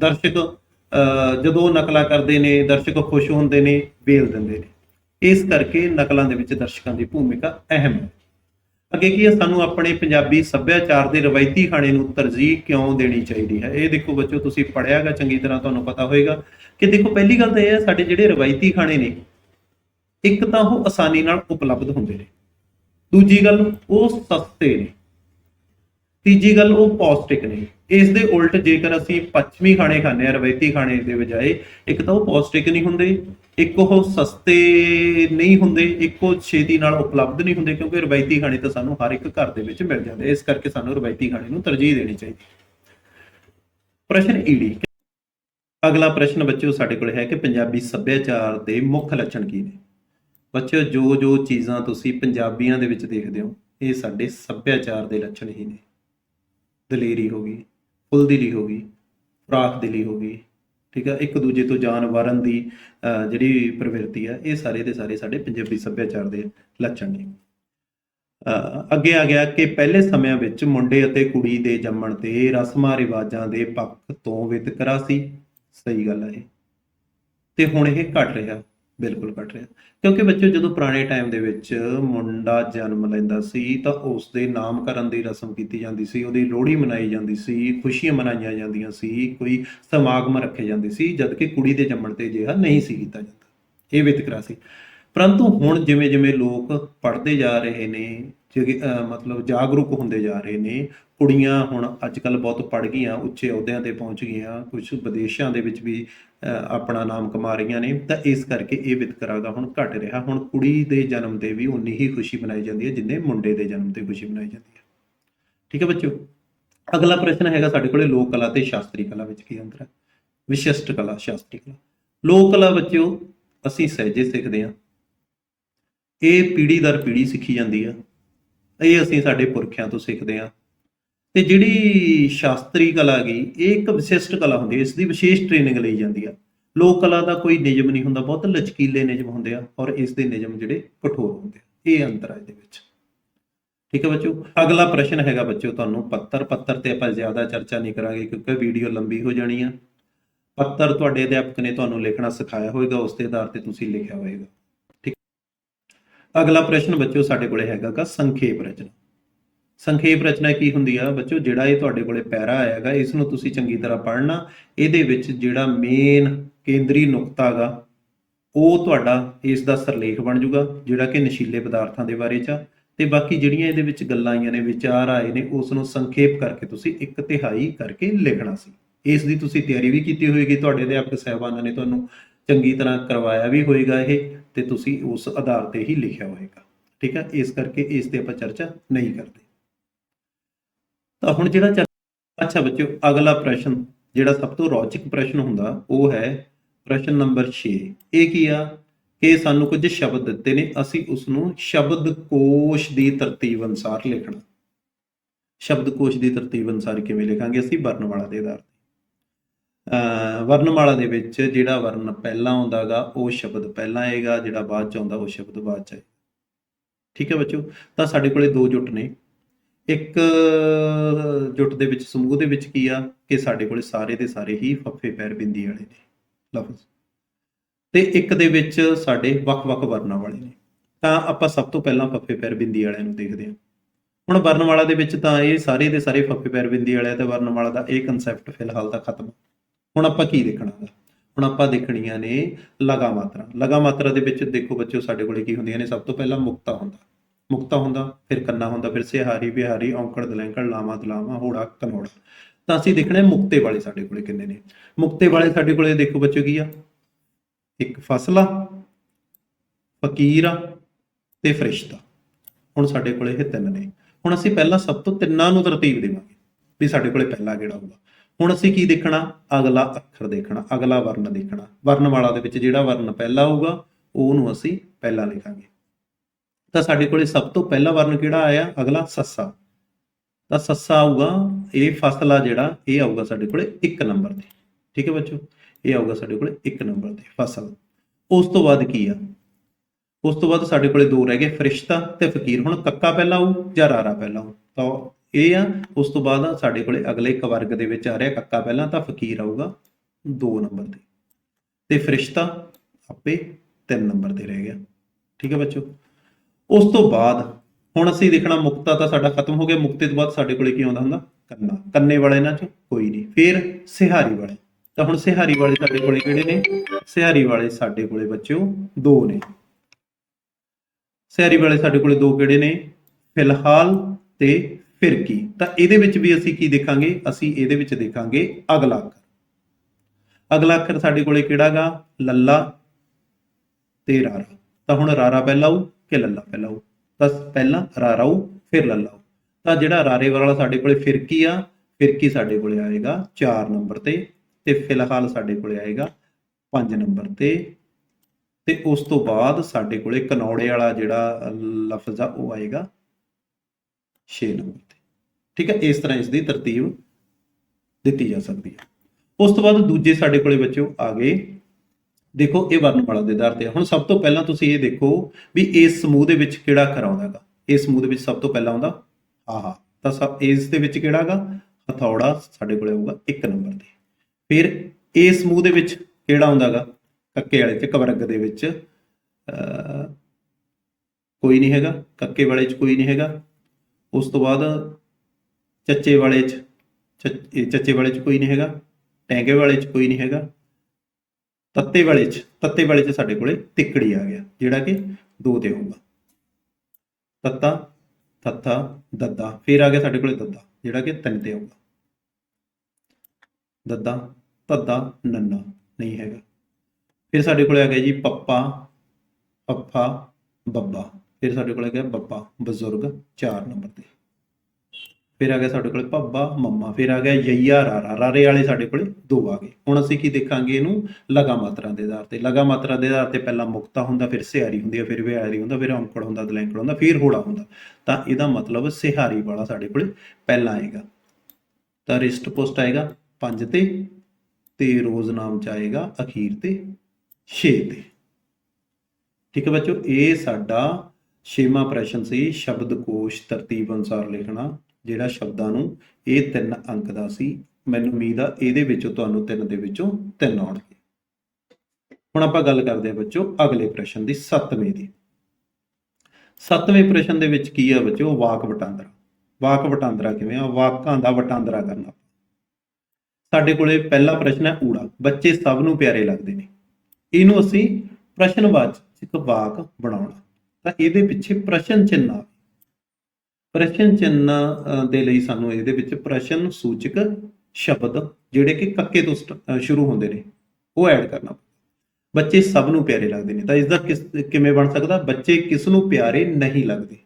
ਦਰਸ਼ਕ ਅਹ, ਜਦੋਂ ਨਕਲਾਂ ਕਰਦੇ ਨੇ ਦਰਸ਼ਕ ਖੁਸ਼ ਹੁੰਦੇ ਨੇ ਵੇਲ ਦਿੰਦੇ ਨੇ। ਇਸ ਕਰਕੇ ਨਕਲਾਂ ਦੇ ਵਿੱਚ ਦਰਸ਼ਕਾਂ ਦੀ ਭੂਮਿਕਾ ਅਹਿਮ ਹੈ। ਅੱਗੇ ਕੀ ਹੈ? ਸਾਨੂੰ ਆਪਣੇ ਪੰਜਾਬੀ ਸੱਭਿਆਚਾਰ ਦੇ ਰਵਾਇਤੀ ਖਾਣੇ ਨੂੰ ਤਰਜੀਹ ਕਿਉਂ ਦੇਣੀ ਚਾਹੀਦੀ ਹੈ? ਇਹ ਦੇਖੋ ਬੱਚੋ, ਤੁਸੀਂ ਪੜਿਆਗਾ ਚੰਗੀ ਤਰ੍ਹਾਂ ਤੁਹਾਨੂੰ ਪਤਾ ਹੋਵੇਗਾ ਕਿ ਦੇਖੋ, ਪਹਿਲੀ ਗੱਲ ਤਾਂ ਇਹ ਹੈ, ਸਾਡੇ ਜਿਹੜੇ ਰਵਾਇਤੀ ਖਾਣੇ ਨੇ, ਇੱਕ ਤਾਂ ਉਹ ਆਸਾਨੀ ਨਾਲ ਉਪਲਬਧ ਹੁੰਦੇ ਨੇ। ਦੂਜੀ ਗੱਲ, ਉਹ ਸਸਤੇ ਨੇ। ਤੀਜੀ ਗੱਲ ਉਹ ਪੌਸ਼ਟਿਕ ਨੇ। ਇਸ ਦੇ ਉਲਟ ਜੇਕਰ ਅਸੀਂ ਪੱਛਮੀ ਖਾਣੇ ਖਾਂਦੇ ਆ ਰਵਾਇਤੀ ਖਾਣੇ ਦੇ ਬਜਾਏ, ਇੱਕ ਤਾਂ ਉਹ ਪੌਸ਼ਟਿਕ ਨਹੀਂ ਹੁੰਦੇ, ਇੱਕ ਉਹ ਸਸਤੇ ਨਹੀਂ ਹੁੰਦੇ, ਇੱਕ ਉਹ ਛੇਤੀ ਨਾਲ ਉਪਲਬਧ ਨਹੀਂ ਹੁੰਦੇ, ਕਿਉਂਕਿ ਰਵਾਇਤੀ ਖਾਣੇ ਤਾਂ ਸਾਨੂੰ ਹਰ ਇੱਕ ਘਰ ਦੇ ਵਿੱਚ ਮਿਲ ਜਾਂਦੇ ਇਸ ਕਰਕੇ ਸਾਨੂੰ ਰਵਾਇਤੀ ਖਾਣੇ ਨੂੰ ਤਰਜੀਹ ਦੇਣੀ ਚਾਹੀਦੀ ਪ੍ਰਸ਼ਨ ਈਡੀ ਅਗਲਾ ਪ੍ਰਸ਼ਨ ਬੱਚਿਓ, ਸਾਡੇ ਕੋਲ ਹੈ ਕਿ ਪੰਜਾਬੀ ਸੱਭਿਆਚਾਰ ਦੇ ਮੁੱਖ ਲੱਛਣ ਕੀ ਨੇ? ਬੱਚਿਓ ਜੋ ਜੋ ਚੀਜ਼ਾਂ ਤੁਸੀਂ ਪੰਜਾਬੀਆਂ ਦੇ ਵਿੱਚ ਦੇਖਦੇ ਹੋ, ਇਹ ਸਾਡੇ ਸੱਭਿਆਚਾਰ ਦੇ ਲੱਛਣ ਹੀ ਨੇ। ਦਲੇਰੀ ਹੋ ਗਈ, ਫੁੱਲਦਿਲੀ ਹੋ ਗਈ ਫਰਾਖ ਦਿਲੀ ਹੋ ਗਈ, ਠੀਕ ਹੈ ਇੱਕ ਦੂਜੇ ਤੋਂ ਜਾਨ ਵਾਰਨ ਦੀ ਜਿਹੜੀ ਪ੍ਰਵਿਰਤੀ ਹੈ ਇਹ ਸਾਰੇ ਦੇ ਸਾਰੇ ਸਾਡੇ ਪੰਜਾਬੀ ਸੱਭਿਆਚਾਰ ਦੇ ਲੱਛਣ ਨੇ। ਅੱਗੇ ਆ ਗਿਆ ਕਿ ਪਹਿਲੇ ਸਮਿਆਂ ਵਿੱਚ ਮੁੰਡੇ ਅਤੇ ਕੁੜੀ ਦੇ ਜੰਮਣ ਤੇ ਰਸਮਾਂ, ਰਿਵਾਜਾਂ ਦੇ ਪੱਖ ਤੋਂ ਵਿਤਕਰਾ ਸੀ ਸਹੀ ਗੱਲ ਹੈ ਇਹ। ਤੇ ਹੁਣ ਇਹ ਘਟ ਰਿਹਾ। ਬਿਲਕੁਲ ਘਟ ਰਿਹਾ। ਕਿਉਂਕਿ ਬੱਚੇ ਜਦੋਂ ਪੁਰਾਣੇ ਟਾਈਮ ਦੇ ਵਿੱਚ ਮੁੰਡਾ ਜਨਮ ਲੈਂਦਾ ਸੀ, ਤਾਂ ਉਸ ਦੇ ਨਾਮਕਰਨ ਦੀ ਰਸਮ ਕੀਤੀ ਜਾਂਦੀ ਸੀ, ਉਹਦੀ ਲੋਹੜੀ ਮਨਾਈ ਜਾਂਦੀ ਸੀ, ਖੁਸ਼ੀਆਂ ਮਨਾਈਆਂ ਜਾਂਦੀਆਂ ਸੀ, ਕੋਈ ਸਮਾਗਮ ਰੱਖੇ ਜਾਂਦੇ ਸੀ, ਜਦਕਿ ਕੁੜੀ ਦੇ ਜੰਮਣ ਤੇ ਅਜਿਹਾ ਨਹੀਂ ਸੀ ਕੀਤਾ ਜਾਂਦਾ। ਇਹ ਵਿਤਕਰਾ ਸੀ। ਪਰੰਤੂ ਹੁਣ ਜਿਵੇਂ ਜਿਵੇਂ ਲੋਕ ਪੜ੍ਹਦੇ ਜਾ ਰਹੇ ਨੇ ਜਿਹੜੇ, ਮਤਲਬ ਜਾਗਰੂਕ ਹੁੰਦੇ ਜਾ ਰਹੇ ਨੇ। ਕੁੜੀਆਂ ਹੁਣ ਅੱਜ ਕੱਲ ਬਹੁਤ ਪੜ੍ਹ ਗਈਆਂ ਉੱਚੇ ਅਹੁਦਿਆਂ ਤੇ ਪਹੁੰਚ ਗਈਆਂ ਕੁਝ ਵਿਦੇਸ਼ਾਂ ਦੇ ਵਿੱਚ ਵੀ ਆਪਣਾ ਨਾਮ ਕਮਾ ਰਹੀਆਂ ਨੇ। ਤਾਂ ਇਸ ਕਰਕੇ ਇਹ ਵਿਤਕਰਾ ਦਾ ਹੁਣ ਘਟ ਰਿਹਾ। ਹੁਣ ਕੁੜੀ ਦੇ ਜਨਮ ਤੇ ਵੀ ਉਨੀ ਹੀ ਖੁਸ਼ੀ ਮਨਾਈ ਜਾਂਦੀ ਹੈ ਜਿੰਨੇ ਮੁੰਡੇ ਦੇ ਜਨਮ ਤੇ ਖੁਸ਼ੀ ਮਨਾਈ ਜਾਂਦੀ ਹੈ। ਠੀਕ ਹੈ ਬੱਚਿਓ? ਅਗਲਾ ਪ੍ਰਸ਼ਨ ਹੈਗਾ ਸਾਡੇ ਕੋਲੇ ਲੋਕ ਕਲਾ ਤੇ ਸ਼ਾਸਤਰੀ ਕਲਾ ਵਿੱਚ ਕੀ ਅੰਤਰ ਹੈ? ਵਿਸ਼ਿਸ਼ਟ ਕਲਾ ਸ਼ਾਸਤਰੀ ਕਲਾ। ਲੋਕ ਕਲਾ ਬੱਚਿਓ ਅਸੀਂ ਸਹਿਜੇ ਸਿੱਖਦੇ ਹਾਂ। ਇਹ ਪੀੜ੍ਹੀ ਦਰ ਪੀੜ੍ਹੀ ਸਿੱਖੀ ਜਾਂਦੀ ਆ। ਇਹ ਅਸੀਂ ਸਾਡੇ ਪੁਰਖਿਆਂ ਤੋਂ ਸਿੱਖਦੇ ਹਾਂ। ਤੇ ਜਿਹੜੀ ਸ਼ਾਸਤਰੀ ਕਲਾ ਗਈ ਇਹ ਇੱਕ ਵਿਸ਼ਿਸ਼ਟ ਕਲਾ ਹੁੰਦੀ ਹੈ, ਇਸ ਦੀ ਵਿਸ਼ੇਸ਼ ਟ੍ਰੇਨਿੰਗ ਲਈ ਜਾਂਦੀ ਆ। ਲੋਕ ਕਲਾ ਦਾ ਕੋਈ ਨਿਯਮ ਨਹੀਂ ਹੁੰਦਾ, ਬਹੁਤ ਲਚਕੀਲੇ ਨਿਯਮ ਹੁੰਦੇ ਆ ਔਰ ਇਸ ਦੇ ਨਿਯਮ ਜਿਹੜੇ ਕਠੋਰ ਹੁੰਦੇ ਆ। ਇਹ ਅੰਤਰ ਹੈ ਇਹਦੇ ਵਿੱਚ। ਠੀਕ ਹੈ ਬੱਚੋ ਅਗਲਾ ਪ੍ਰਸ਼ਨ ਹੈਗਾ ਬੱਚੋ ਤੁਹਾਨੂੰ ਪੱਤਰ। ਪੱਤਰ ਤੇ ਆਪਾਂ ਜ਼ਿਆਦਾ ਚਰਚਾ ਨਹੀਂ ਕਰਾਂਗੇ ਕਿਉਂਕਿ ਵੀਡੀਓ ਲੰਬੀ ਹੋ ਜਾਣੀ ਆ। ਪੱਤਰ ਤੁਹਾਡੇ ਅਧਿਆਪਕ ਨੇ ਤੁਹਾਨੂੰ ਲਿਖਣਾ ਸਿਖਾਇਆ ਹੋਵੇਗਾ ਉਸ ਦੇ ਆਧਾਰ ਤੇ ਤੁਸੀਂ ਲਿਖਿਆ ਹੋਵੇਗਾ ਅਗਲਾ ਪ੍ਰਸ਼ਨ ਬੱਚੋ ਸਾਡੇ ਕੋਲੇ ਹੈਗਾ ਗਾ ਸੰਖੇਪ ਰਚਨਾ। ਸੰਖੇਪ ਰਚਨਾ ਕੀ ਹੁੰਦੀ ਆ? ਬੱਚੋ ਜਿਹੜਾ ਇਹ ਤੁਹਾਡੇ ਕੋਲੇ ਪੈਰਾ ਆਏਗਾ ਇਸ ਨੂੰ ਤੁਸੀਂ ਚੰਗੀ ਤਰ੍ਹਾਂ ਪੜ੍ਹਨਾ। ਇਹਦੇ ਵਿੱਚ ਜਿਹੜਾ ਮੇਨ ਕੇਂਦਰੀ ਨੁਕਤਾ ਗਾ, ਉਹ ਤੁਹਾਡਾ ਇਸ ਦਾ ਸਰਲੇਖ ਬਣ ਜਾਊਗਾ ਜਿਹੜਾ ਕਿ ਨਸ਼ੀਲੇ ਪਦਾਰਥਾਂ ਦੇ ਬਾਰੇ ਚ ਆ। ਤੇ ਬਾਕੀ ਜਿਹੜੀਆਂ ਇਹਦੇ ਵਿੱਚ ਗੱਲਾਂ ਆਈਆਂ ਨੇ, ਵਿਚਾਰ ਆਏ ਨੇ, ਉਸ ਨੂੰ ਸੰਖੇਪ ਕਰਕੇ ਤੁਸੀਂ ਇੱਕ ਤਿਹਾਈ ਕਰਕੇ ਲਿਖਣਾ ਸੀ। ਇਸ ਦੀ ਤੁਸੀਂ ਤਿਆਰੀ ਵੀ ਕੀਤੀ ਹੋਏਗੀ, ਤੁਹਾਡੇ ਅਧਿਆਪਕ ਸਹਿਬਾਨਾਂ ਨੇ ਤੁਹਾਨੂੰ ਚੰਗੀ ਤਰ੍ਹਾਂ ਕਰਵਾਇਆ ਵੀ ਹੋਏਗਾ ਇਹ। ਤੇ ਤੁਸੀਂ ਉਸ ਆਧਾਰ ਤੇ ਹੀ ਲਿਖਿਆ ਹੋਏਗਾ। ਠੀਕ ਹੈ ਇਸ ਕਰਕੇ ਇਸ ਤੇ ਆਪਾਂ ਚਰਚਾ ਨਹੀਂ ਕਰਦੇ। ਤਾਂ ਹੁਣ ਜਿਹੜਾ ਅੱਛਾ ਬੱਚਿਓ, ਅਗਲਾ ਪ੍ਰਸ਼ਨ ਜਿਹੜਾ ਸਭ ਤੋਂ ਰੌਚਿਕ ਪ੍ਰਸ਼ਨ ਹੁੰਦਾ, ਉਹ ਹੈ ਪ੍ਰਸ਼ਨ ਨੰਬਰ 6 ਇਹ ਕੀ ਆ? ਕਿ ਸਾਨੂੰ ਕੁਝ ਸ਼ਬਦ ਦਿੱਤੇ ਨੇ, ਅਸੀਂ ਉਸ ਨੂੰ ਸ਼ਬਦ ਕੋਸ਼ ਦੀ ਤਰਤੀਬ ਅਨੁਸਾਰ ਲਿਖਣਾ। ਸ਼ਬਦ ਕੋਸ਼ ਦੀ ਤਰਤੀਬ ਅਨੁਸਾਰ ਕਿਵੇਂ ਲਿਖਾਂਗੇ? ਅਸੀਂ ਵਰਣਮਾਲਾ ਦੇ ਆਧਾਰ ਤੇ। ਵਰਣਮਾਲਾ ਦੇ ਵਿੱਚ ਜਿਹੜਾ ਵਰਨ ਪਹਿਲਾਂ ਆਉਂਦਾਗਾ, ਉਹ ਸ਼ਬਦ ਪਹਿਲਾਂ ਆਏਗਾ, ਜਿਹੜਾ ਬਾਅਦ ਚ ਆਉਂਦਾ, ਉਹ ਸ਼ਬਦ ਬਾਅਦ ਚ ਆਏਗਾ। ਠੀਕ ਹੈ ਬੱਚੋ ਤਾਂ ਸਾਡੇ ਕੋਲੇ ਦੋ ਜੁੱਟ ਨੇ। ਇੱਕ ਜੁੱਟ ਦੇ ਵਿੱਚ, ਸਮੂਹ ਦੇ ਵਿੱਚ ਕੀ ਆ? ਕਿ ਸਾਡੇ ਕੋਲੇ ਸਾਰੇ ਦੇ ਸਾਰੇ ਹੀ ਫੱਫੇ ਪੈਰ ਬਿੰਦੀ ਵਾਲੇ ਨੇ। ਲਫ਼ਜ਼ ਤੇ ਇੱਕ ਦੇ ਵਿੱਚ ਸਾਡੇ ਵੱਖ-ਵੱਖ ਵਰਨਾਂ ਵਾਲੇ ਨੇ। ਤਾਂ ਆਪਾਂ ਸਭ ਤੋਂ ਪਹਿਲਾਂ ਫੱਫੇ ਪੈਰ ਬਿੰਦੀ ਵਾਲਿਆਂ ਨੂੰ ਦੇਖਦੇ ਹਾਂ। ਹੁਣ ਵਰਣਮਾਲਾ ਦੇ ਵਿੱਚ ਤਾਂ ਇਹ ਸਾਰੇ ਦੇ ਸਾਰੇ ਫੱਫੇ ਪੈਰ ਬਿੰਦੀ ਵਾਲਿਆਂ ਤੇ ਵਰਣਮਾਲਾ ਦਾ ਇਹ ਕਨਸੈਪਟ ਫਿਲਹਾਲ ਤਾਂ ਖਤਮ ਹੁਣ ਆਪਾਂ ਕੀ ਦੇਖਣਾ ਹੈ ਹੁਣ ਆਪਾਂ ਦੇਖਣੀਆਂ ਨੇ ਲਗਾ ਮਾਤਰਾ। ਲਗਾ ਮਾਤਰਾ ਦੇ ਵਿੱਚ ਦੇਖੋ ਬੱਚਿਓ, ਸਾਡੇ ਕੋਲੇ ਕੀ ਹੁੰਦੀਆਂ ਨੇ? ਸਭ ਤੋਂ ਪਹਿਲਾਂ ਮੁਕਤਾ ਹੁੰਦਾ। ਮੁਕਤਾ ਹੁੰਦਾ, ਫਿਰ ਕੰਨਾ ਹੁੰਦਾ, ਫਿਰ ਸਿਹਾਰੀ ਬਿਹਾਰੀ ਔਂਕੜ, ਦਲੈਂਕੜ, ਲਾਮਾ ਤਲਾਮਾ ਹੋੜਾ, ਕਨੋੜਾ। ਤਾਂ ਅਸੀਂ ਦੇਖਣਾ ਮੁਕਤੇ ਵਾਲੇ ਸਾਡੇ ਕੋਲੇ ਕਿੰਨੇ ਨੇ? ਮੁਕਤੇ ਵਾਲੇ ਸਾਡੇ ਕੋਲੇ ਦੇਖੋ ਬੱਚਿਓ ਕੀ ਆ? ਇੱਕ ਫਸਲਾ, ਫਕੀਰ ਤੇ ਫਰਿਸ਼ਤਾ। ਹੁਣ ਸਾਡੇ ਕੋਲੇ ਇਹ ਤਿੰਨ ਨੇ। ਹੁਣ ਅਸੀਂ ਪਹਿਲਾਂ ਸਭ ਤੋਂ ਤਿੰਨਾਂ ਨੂੰ ਤਰਤੀਬ ਦੇਵਾਂਗੇ ਵੀ ਸਾਡੇ ਕੋਲੇ ਪਹਿਲਾ ਕਿਹੜਾ ਹੋਊਗਾ? ਹੁਣ ਅਸੀਂ ਕੀ ਦੇਖਣਾ? ਅਗਲਾ ਅੱਖਰ ਦੇਖਣਾ, ਅਗਲਾ ਵਰਨ ਦੇਖਣਾ। ਵਰਨਮਾਲਾ ਦੇ ਵਿੱਚ ਜਿਹੜਾ ਵਰਨ ਪਹਿਲਾ ਹੋਊਗਾ, ਉਹਨੂੰ ਅਸੀਂ ਪਹਿਲਾ ਲਿਖਾਂਗੇ। ਤਾਂ ਸਾਡੇ ਕੋਲੇ ਸਭ ਤੋਂ ਪਹਿਲਾ ਵਰਨ ਕਿਹੜਾ ਆਇਆ? ਅਗਲਾ ਸੱਸਾ। ਤਾਂ ਸੱਸਾ ਆਊਗਾ, ਇਹ ਫਸਲਾ ਜਿਹੜਾ, ਇਹ ਆਊਗਾ ਸਾਡੇ ਕੋਲੇ 1 ਨੰਬਰ ਤੇ। ਠੀਕ ਹੈ ਬੱਚੋ ਇਹ ਆਊਗਾ ਸਾਡੇ ਕੋਲੇ 1 ਨੰਬਰ ਤੇ, ਫਸਲ। ਉਸ ਤੋਂ ਬਾਅਦ ਕੀ ਆ? ਉਸ ਤੋਂ ਬਾਅਦ ਸਾਡੇ ਕੋਲੇ ਦੋ ਰਹਿ ਗਏ, ਫਰਿਸ਼ਤਾ ਤੇ ਫਕੀਰ। ਹੁਣ ਕੱਕਾ ਪਹਿਲਾਂ ਆਊ ਜਾਂ ਰਾਰਾ ਪਹਿਲਾਂ ਆਊ? ਤਾਂ ਇਹ ਆ, ਉਸ ਤੋਂ ਬਾਅਦ ਸਾਡੇ ਕੋਲੇ ਅਗਲੇ ਇੱਕ ਵਰਗ ਦੇ ਵਿੱਚ ਆ ਰਿਹਾ, ਕੱਕਾ ਪਹਿਲਾਂ ਤਾਂ ਫਕੀਰ ਆਊਗਾ 2 ਨੰਬਰ ਤੇ। ਤੇ ਫਰਿਸ਼ਤਾ ਆਪੇ 3 ਨੰਬਰ ਤੇ ਰਹਿ ਗਿਆ। ਠੀਕ ਹੈ ਬੱਚੋ? ਉਸ ਤੋਂ ਬਾਅਦ ਹੁਣ ਅਸੀਂ ਦੇਖਣਾ ਮੁਕਤਾ ਤਾਂ ਸਾਡਾ ਖਤਮ ਹੋ ਗਿਆ। ਮੁਕਤੇ ਤੋਂ ਬਾਅਦ ਸਾਡੇ ਕੋਲੇ ਕੀ ਆਉਂਦਾ ਹੁੰਦਾ? ਕੰਨਾ। ਕੰਨੇ ਵਾਲੇ ਇਹਨਾਂ ਚ ਕੋਈ ਨਹੀਂ। ਫਿਰ ਸਿਹਾਰੀ ਵਾਲੇ। ਤਾਂ ਹੁਣ ਸਿਹਾਰੀ ਵਾਲੇ ਸਾਡੇ ਕੋਲੇ ਕਿਹੜੇ ਨੇ? ਸਿਹਾਰੀ ਵਾਲੇ ਸਾਡੇ ਕੋਲੇ ਬੱਚਿਓ ਦੋ ਨੇ। ਸਿਹਾਰੀ ਵਾਲੇ ਸਾਡੇ ਕੋਲੇ ਦੋ ਕਿਹੜੇ ਨੇ? ਫਿਲਹਾਲ ਤੇ ਫਿਰਕੀ ਤਾਂ ਇਹਦੇ ਵਿੱਚ ਵੀ ਅਸੀਂ ਕੀ ਦੇਖਾਂਗੇ? ਅਸੀਂ ਇਹਦੇ ਵਿੱਚ ਦੇਖਾਂਗੇ ਅਗਲਾ ਅੱਖਰ। ਅਗਲਾ ਅੱਖਰ ਸਾਡੇ ਕੋਲੇ ਕਿਹੜਾਗਾ? ਲੱਲਾ ਤੇ ਰਾਰਾ। ਤਾਂ ਹੁਣ ਰਾਰਾ ਪਹਿਲਾਂ ਆਊ ਕਿ ਲੱਲਾ ਪਹਿਲਾਂ ਆਊ ਤਾਂ ਪਹਿਲਾਂ ਰਾਰਾ ਆਊ ਫਿਰ ਲੱਲਾ ਆਊ ਤਾਂ ਜਿਹੜਾ ਰਾਰੇ ਵਾਲਾ ਸਾਡੇ ਕੋਲੇ ਫਿਰਕੀ ਆ? ਫਿਰਕੀ ਸਾਡੇ ਕੋਲੇ ਆਏਗਾ? 4 ਨੰਬਰ ਤੇ। ਤੇ ਫਿਲਹਾਲ ਸਾਡੇ ਕੋਲੇ ਆਏਗਾ 5 ਨੰਬਰ ਤੇ। ਤੇ ਉਸ ਤੋਂ ਬਾਅਦ ਸਾਡੇ ਕੋਲੇ ਕਨੌੜੇ ਵਾਲਾ ਜਿਹੜਾ ਲਫ਼ਜ਼ ਆ, ਉਹ ਆਏਗਾ 6 ਨੰਬਰ। ਠੀਕ ਹੈ ਇਸ ਤਰ੍ਹਾਂ ਇਸ ਦੀ ਤਰਤੀਬ ਦਿੱਤੀ ਜਾ ਸਕਦੀ ਹੈ। ਉਸ ਤੋਂ ਬਾਅਦ ਦੂਜੇ ਸਾਡੇ ਕੋਲੇ ਬੱਚਿਓ ਆ ਗਏ। ਦੇਖੋ ਇਹ ਵਰਣਮਾਲਾ ਦੇ ਆਧਾਰ ਤੇ ਹੁਣ ਸਭ ਤੋਂ ਪਹਿਲਾਂ ਤੁਸੀਂ ਇਹ ਦੇਖੋ ਵੀ ਇਸ ਸਮੂਹ ਦੇ ਵਿੱਚ ਕਿਹੜਾ ਅੱਖਰ ਆਉਂਦਾ ਹੈਗਾ ਇਸ ਸਮੂਹ ਦੇ ਵਿੱਚ ਸਭ ਤੋਂ ਪਹਿਲਾਂ ਆਉਂਦਾ ਆਹਾ। ਤਾਂ ਸਭ ਇਸ ਦੇ ਵਿੱਚ ਕਿਹੜਾ ਹੈਗਾ ਹਥੌੜਾ ਸਾਡੇ ਕੋਲੇ ਆਊਗਾ 1 ਨੰਬਰ ਤੇ। ਫਿਰ ਇਸ ਸਮੂਹ ਦੇ ਵਿੱਚ ਕਿਹੜਾ ਆਉਂਦਾ ਹੈਗਾ ਕੱਕੇ ਵਾਲੇ ਚ ਕਵਰਗ ਦੇ ਵਿੱਚ ਅਹ, ਕੋਈ ਨਹੀਂ ਹੈਗਾ। ਕੱਕੇ ਵਾਲੇ ਚ ਕੋਈ ਨਹੀਂ ਹੈਗਾ। ਉਸ ਤੋਂ ਬਾਅਦ ਚੱਚੇ ਵਾਲੇ ਚ ਚੱਚੇ ਵਾਲੇ ਚ ਕੋਈ ਨਹੀਂ ਹੈਗਾ ਟੈਂਗੇ ਵਾਲੇ ਚ ਕੋਈ ਨਹੀਂ ਹੈਗਾ, ਤੱਤੇ ਵਾਲੇ ਚ, ਤੱਤੇ ਵਾਲੇ ਚ ਸਾਡੇ ਕੋਲੇ ਤਿੱਕੜੀ ਆ ਗਿਆ, ਜਿਹੜਾ ਕਿ ਦੋ ਤੇ ਹੋਊਗਾ। ਤੱਤਾ ਥੱਥਾ ਦੱਦਾ, ਫਿਰ ਆ ਗਿਆ ਸਾਡੇ ਕੋਲੇ ਦੱਦਾ, ਜਿਹੜਾ ਕਿ ਤਿੰਨ ਤੇ ਹੋਊਗਾ। ਦੱਦਾ ਧੱਦਾ ਨੰਨਾ, ਨਹੀਂ ਹੈਗਾ। ਫਿਰ ਸਾਡੇ ਕੋਲੇ ਆ ਗਿਆ ਜੀ ਪੱਪਾ, ਪੱਫਾ, ਬੱਬਾ, ਫਿਰ ਸਾਡੇ ਕੋਲੇ ਆ ਗਿਆ ਬੱਬਾ, ਬਜ਼ੁਰਗ 4 ਨੰਬਰ ਤੇ। ਫਿਰ ਆ ਗਿਆ ਸਾਡੇ ਕੋਲ ਪੱਬਾ ਮੰਮਾ, ਫਿਰ ਆ ਗਿਆ ਯਈਆ, ਰਾਰਾ, ਰਾਰੇ ਵਾਲੇ ਸਾਡੇ ਕੋਲੇ ਦੋ ਆ ਗਏ। ਹੁਣ ਅਸੀਂ ਕੀ ਦੇਖਾਂਗੇ ਇਹਨੂੰ? ਲਗਾ ਮਾਤਰਾ ਦੇ ਆਧਾਰ ਤੇ। ਲਗਾ ਮਾਤਰਾ ਦੇ ਆਧਾਰ ਤੇ ਪਹਿਲਾਂ ਮੁਕਤਾ ਹੁੰਦਾ, ਫਿਰ ਸਿਹਾਰੀ ਹੁੰਦੀ ਹੈ ਫਿਰ ਵਿਹਾਰੀ ਹੁੰਦਾ, ਫਿਰ ਔਂਕੜ ਹੁੰਦਾ, ਦਲੈਂਕੜ ਹੁੰਦਾ, ਫਿਰ ਹੋੜਾ ਹੁੰਦਾ। ਤਾਂ ਇਹਦਾ ਮਤਲਬ ਸਿਹਾਰੀ ਵਾਲਾ ਸਾਡੇ ਕੋਲੇ ਪਹਿਲਾਂ ਆਏਗਾ। ਤਾਂ ਰਿਸ਼ਟ ਪੁਸ਼ਟ ਆਏਗਾ 5 ਤੇ ਤੇ ਰੋਜ਼ ਨਾਮ ਚ ਆਏਗਾ ਅਖੀਰ ਤੇ 6 ਤੇ। ਠੀਕ ਹੈ ਬੱਚੋ, ਇਹ ਸਾਡਾ ਛੇਵਾਂ ਪ੍ਰਸ਼ਨ ਸੀ, ਸ਼ਬਦ ਕੋਸ਼ ਤਰਤੀਬ ਅਨੁਸਾਰ ਲਿਖਣਾ। ਜਿਹੜਾ ਸ਼ਬਦਾਂ ਨੂੰ ਇਹ ਤਿੰਨ ਅੰਕ ਦਾ ਸੀ, ਮੈਨੂੰ ਉਮੀਦ ਆ ਇਹਦੇ ਵਿੱਚੋਂ ਤੁਹਾਨੂੰ ਤਿੰਨ ਦੇ ਵਿੱਚੋਂ ਤਿੰਨ ਆਉਣਗੇ। ਹੁਣ ਆਪਾਂ ਗੱਲ ਕਰਦੇ ਹਾਂ ਬੱਚੋ ਅਗਲੇ ਪ੍ਰਸ਼ਨ ਦੀ ਸੱਤਵੇਂ ਦੀ। ਸੱਤਵੇਂ ਪ੍ਰਸ਼ਨ ਦੇ ਵਿੱਚ ਕੀ ਆ ਬੱਚੋ? ਵਾਕ ਵਟਾਂਦਰਾ। ਵਾਕ ਵਟਾਂਦਰਾ ਕਿਵੇਂ ਆ? ਵਾਕਾਂ ਦਾ ਵਟਾਂਦਰਾ ਕਰਨਾ ਸਾਡੇ ਕੋਲੇ ਪਹਿਲਾ ਪ੍ਰਸ਼ਨ ਹੈ ਊੜਾ। ਬੱਚੇ ਸਭ ਨੂੰ ਪਿਆਰੇ ਲੱਗਦੇ ਨੇ। ਇਹਨੂੰ ਅਸੀਂ ਪ੍ਰਸ਼ਨਵਾਚਕ ਵਾਕ ਬਣਾਉਣਾ। ਤਾਂ ਇਹਦੇ ਪਿੱਛੇ ਪ੍ਰਸ਼ਨ ਚਿੰਨ੍ਹ ਆ। ਪ੍ਰਸ਼ਨ ਚਿੰਨ੍ਹ ਦੇ ਲਈ ਸਾਨੂੰ ਇਹਦੇ ਵਿੱਚ ਪ੍ਰਸ਼ਨ ਸੂਚਕ ਸ਼ਬਦ ਜਿਹੜੇ ਕਿ ਕੱਕੇ ਤੋਂ ਸਟ- ਸ਼ੁਰੂ ਹੁੰਦੇ ਨੇ, ਉਹ ਐਡ ਕਰਨਾ ਬੱਚੇ ਸਭ ਨੂੰ ਪਿਆਰੇ ਲੱਗਦੇ ਨੇ, ਤਾਂ ਇਸ ਦਾ ਕਿਸ, ਕਿਵੇਂ ਬਣ ਸਕਦਾ? ਬੱਚੇ ਕਿਸ ਨੂੰ ਪਿਆਰੇ ਨਹੀਂ ਲੱਗਦੇ?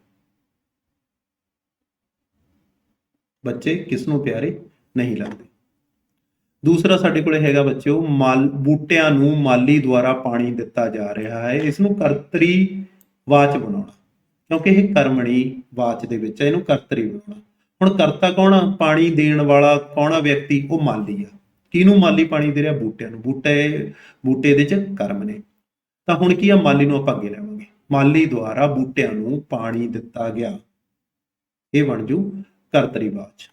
ਬੱਚੇ ਕਿਸ ਨੂੰ ਪਿਆਰੇ ਨਹੀਂ ਲੱਗਦੇ? ਦੂਸਰਾ ਸਾਡੇ ਕੋਲੇ ਹੈਗਾ ਬੱਚਿਓ, ਮਾਲ, ਬੂਟਿਆਂ ਨੂੰ ਮਾਲੀ ਦੁਆਰਾ ਪਾਣੀ ਦਿੱਤਾ ਜਾ ਰਿਹਾ ਹੈ, ਇਸ ਨੂੰ ਕਰਤਰੀ ਵਾਚ ਬਣਾਉਣਾ, ਕਿਉਂਕਿ ਇਹ ਕਰਮਣੀ ਵਾਚ ਦੇ ਵਿੱਚ ਹੈ ਇਹਨੂੰ ਕਰਤਰੀ ਬਣਾਉਣਾ ਹੁਣ ਕਰਤਾ ਕੌਣ ਆ? ਪਾਣੀ ਦੇਣ ਵਾਲਾ ਕੌਣ ਆ ਵਿਅਕਤੀ? ਉਹ ਮਾਲੀ ਆ। ਕਿਹਨੂੰ ਮਾਲੀ ਪਾਣੀ ਦੇ ਰਿਹਾ? ਬੂਟਿਆਂ ਨੂੰ। ਬੂਟੇ ਬੂਟੇ ਦੇ ਚ ਕਰਮ ਨੇ। ਤਾਂ ਹੁਣ ਕੀ ਆ? ਮਾਲੀ ਨੂੰ ਆਪਾਂ ਅੱਗੇ ਲੈਵਾਂਗੇ ਮਾਲੀ ਦੁਆਰਾ ਬੂਟਿਆਂ ਨੂੰ ਪਾਣੀ ਦਿੱਤਾ ਗਿਆ। ਇਹ ਬਣ ਜੂ ਕਰਤਰੀ ਵਾਚ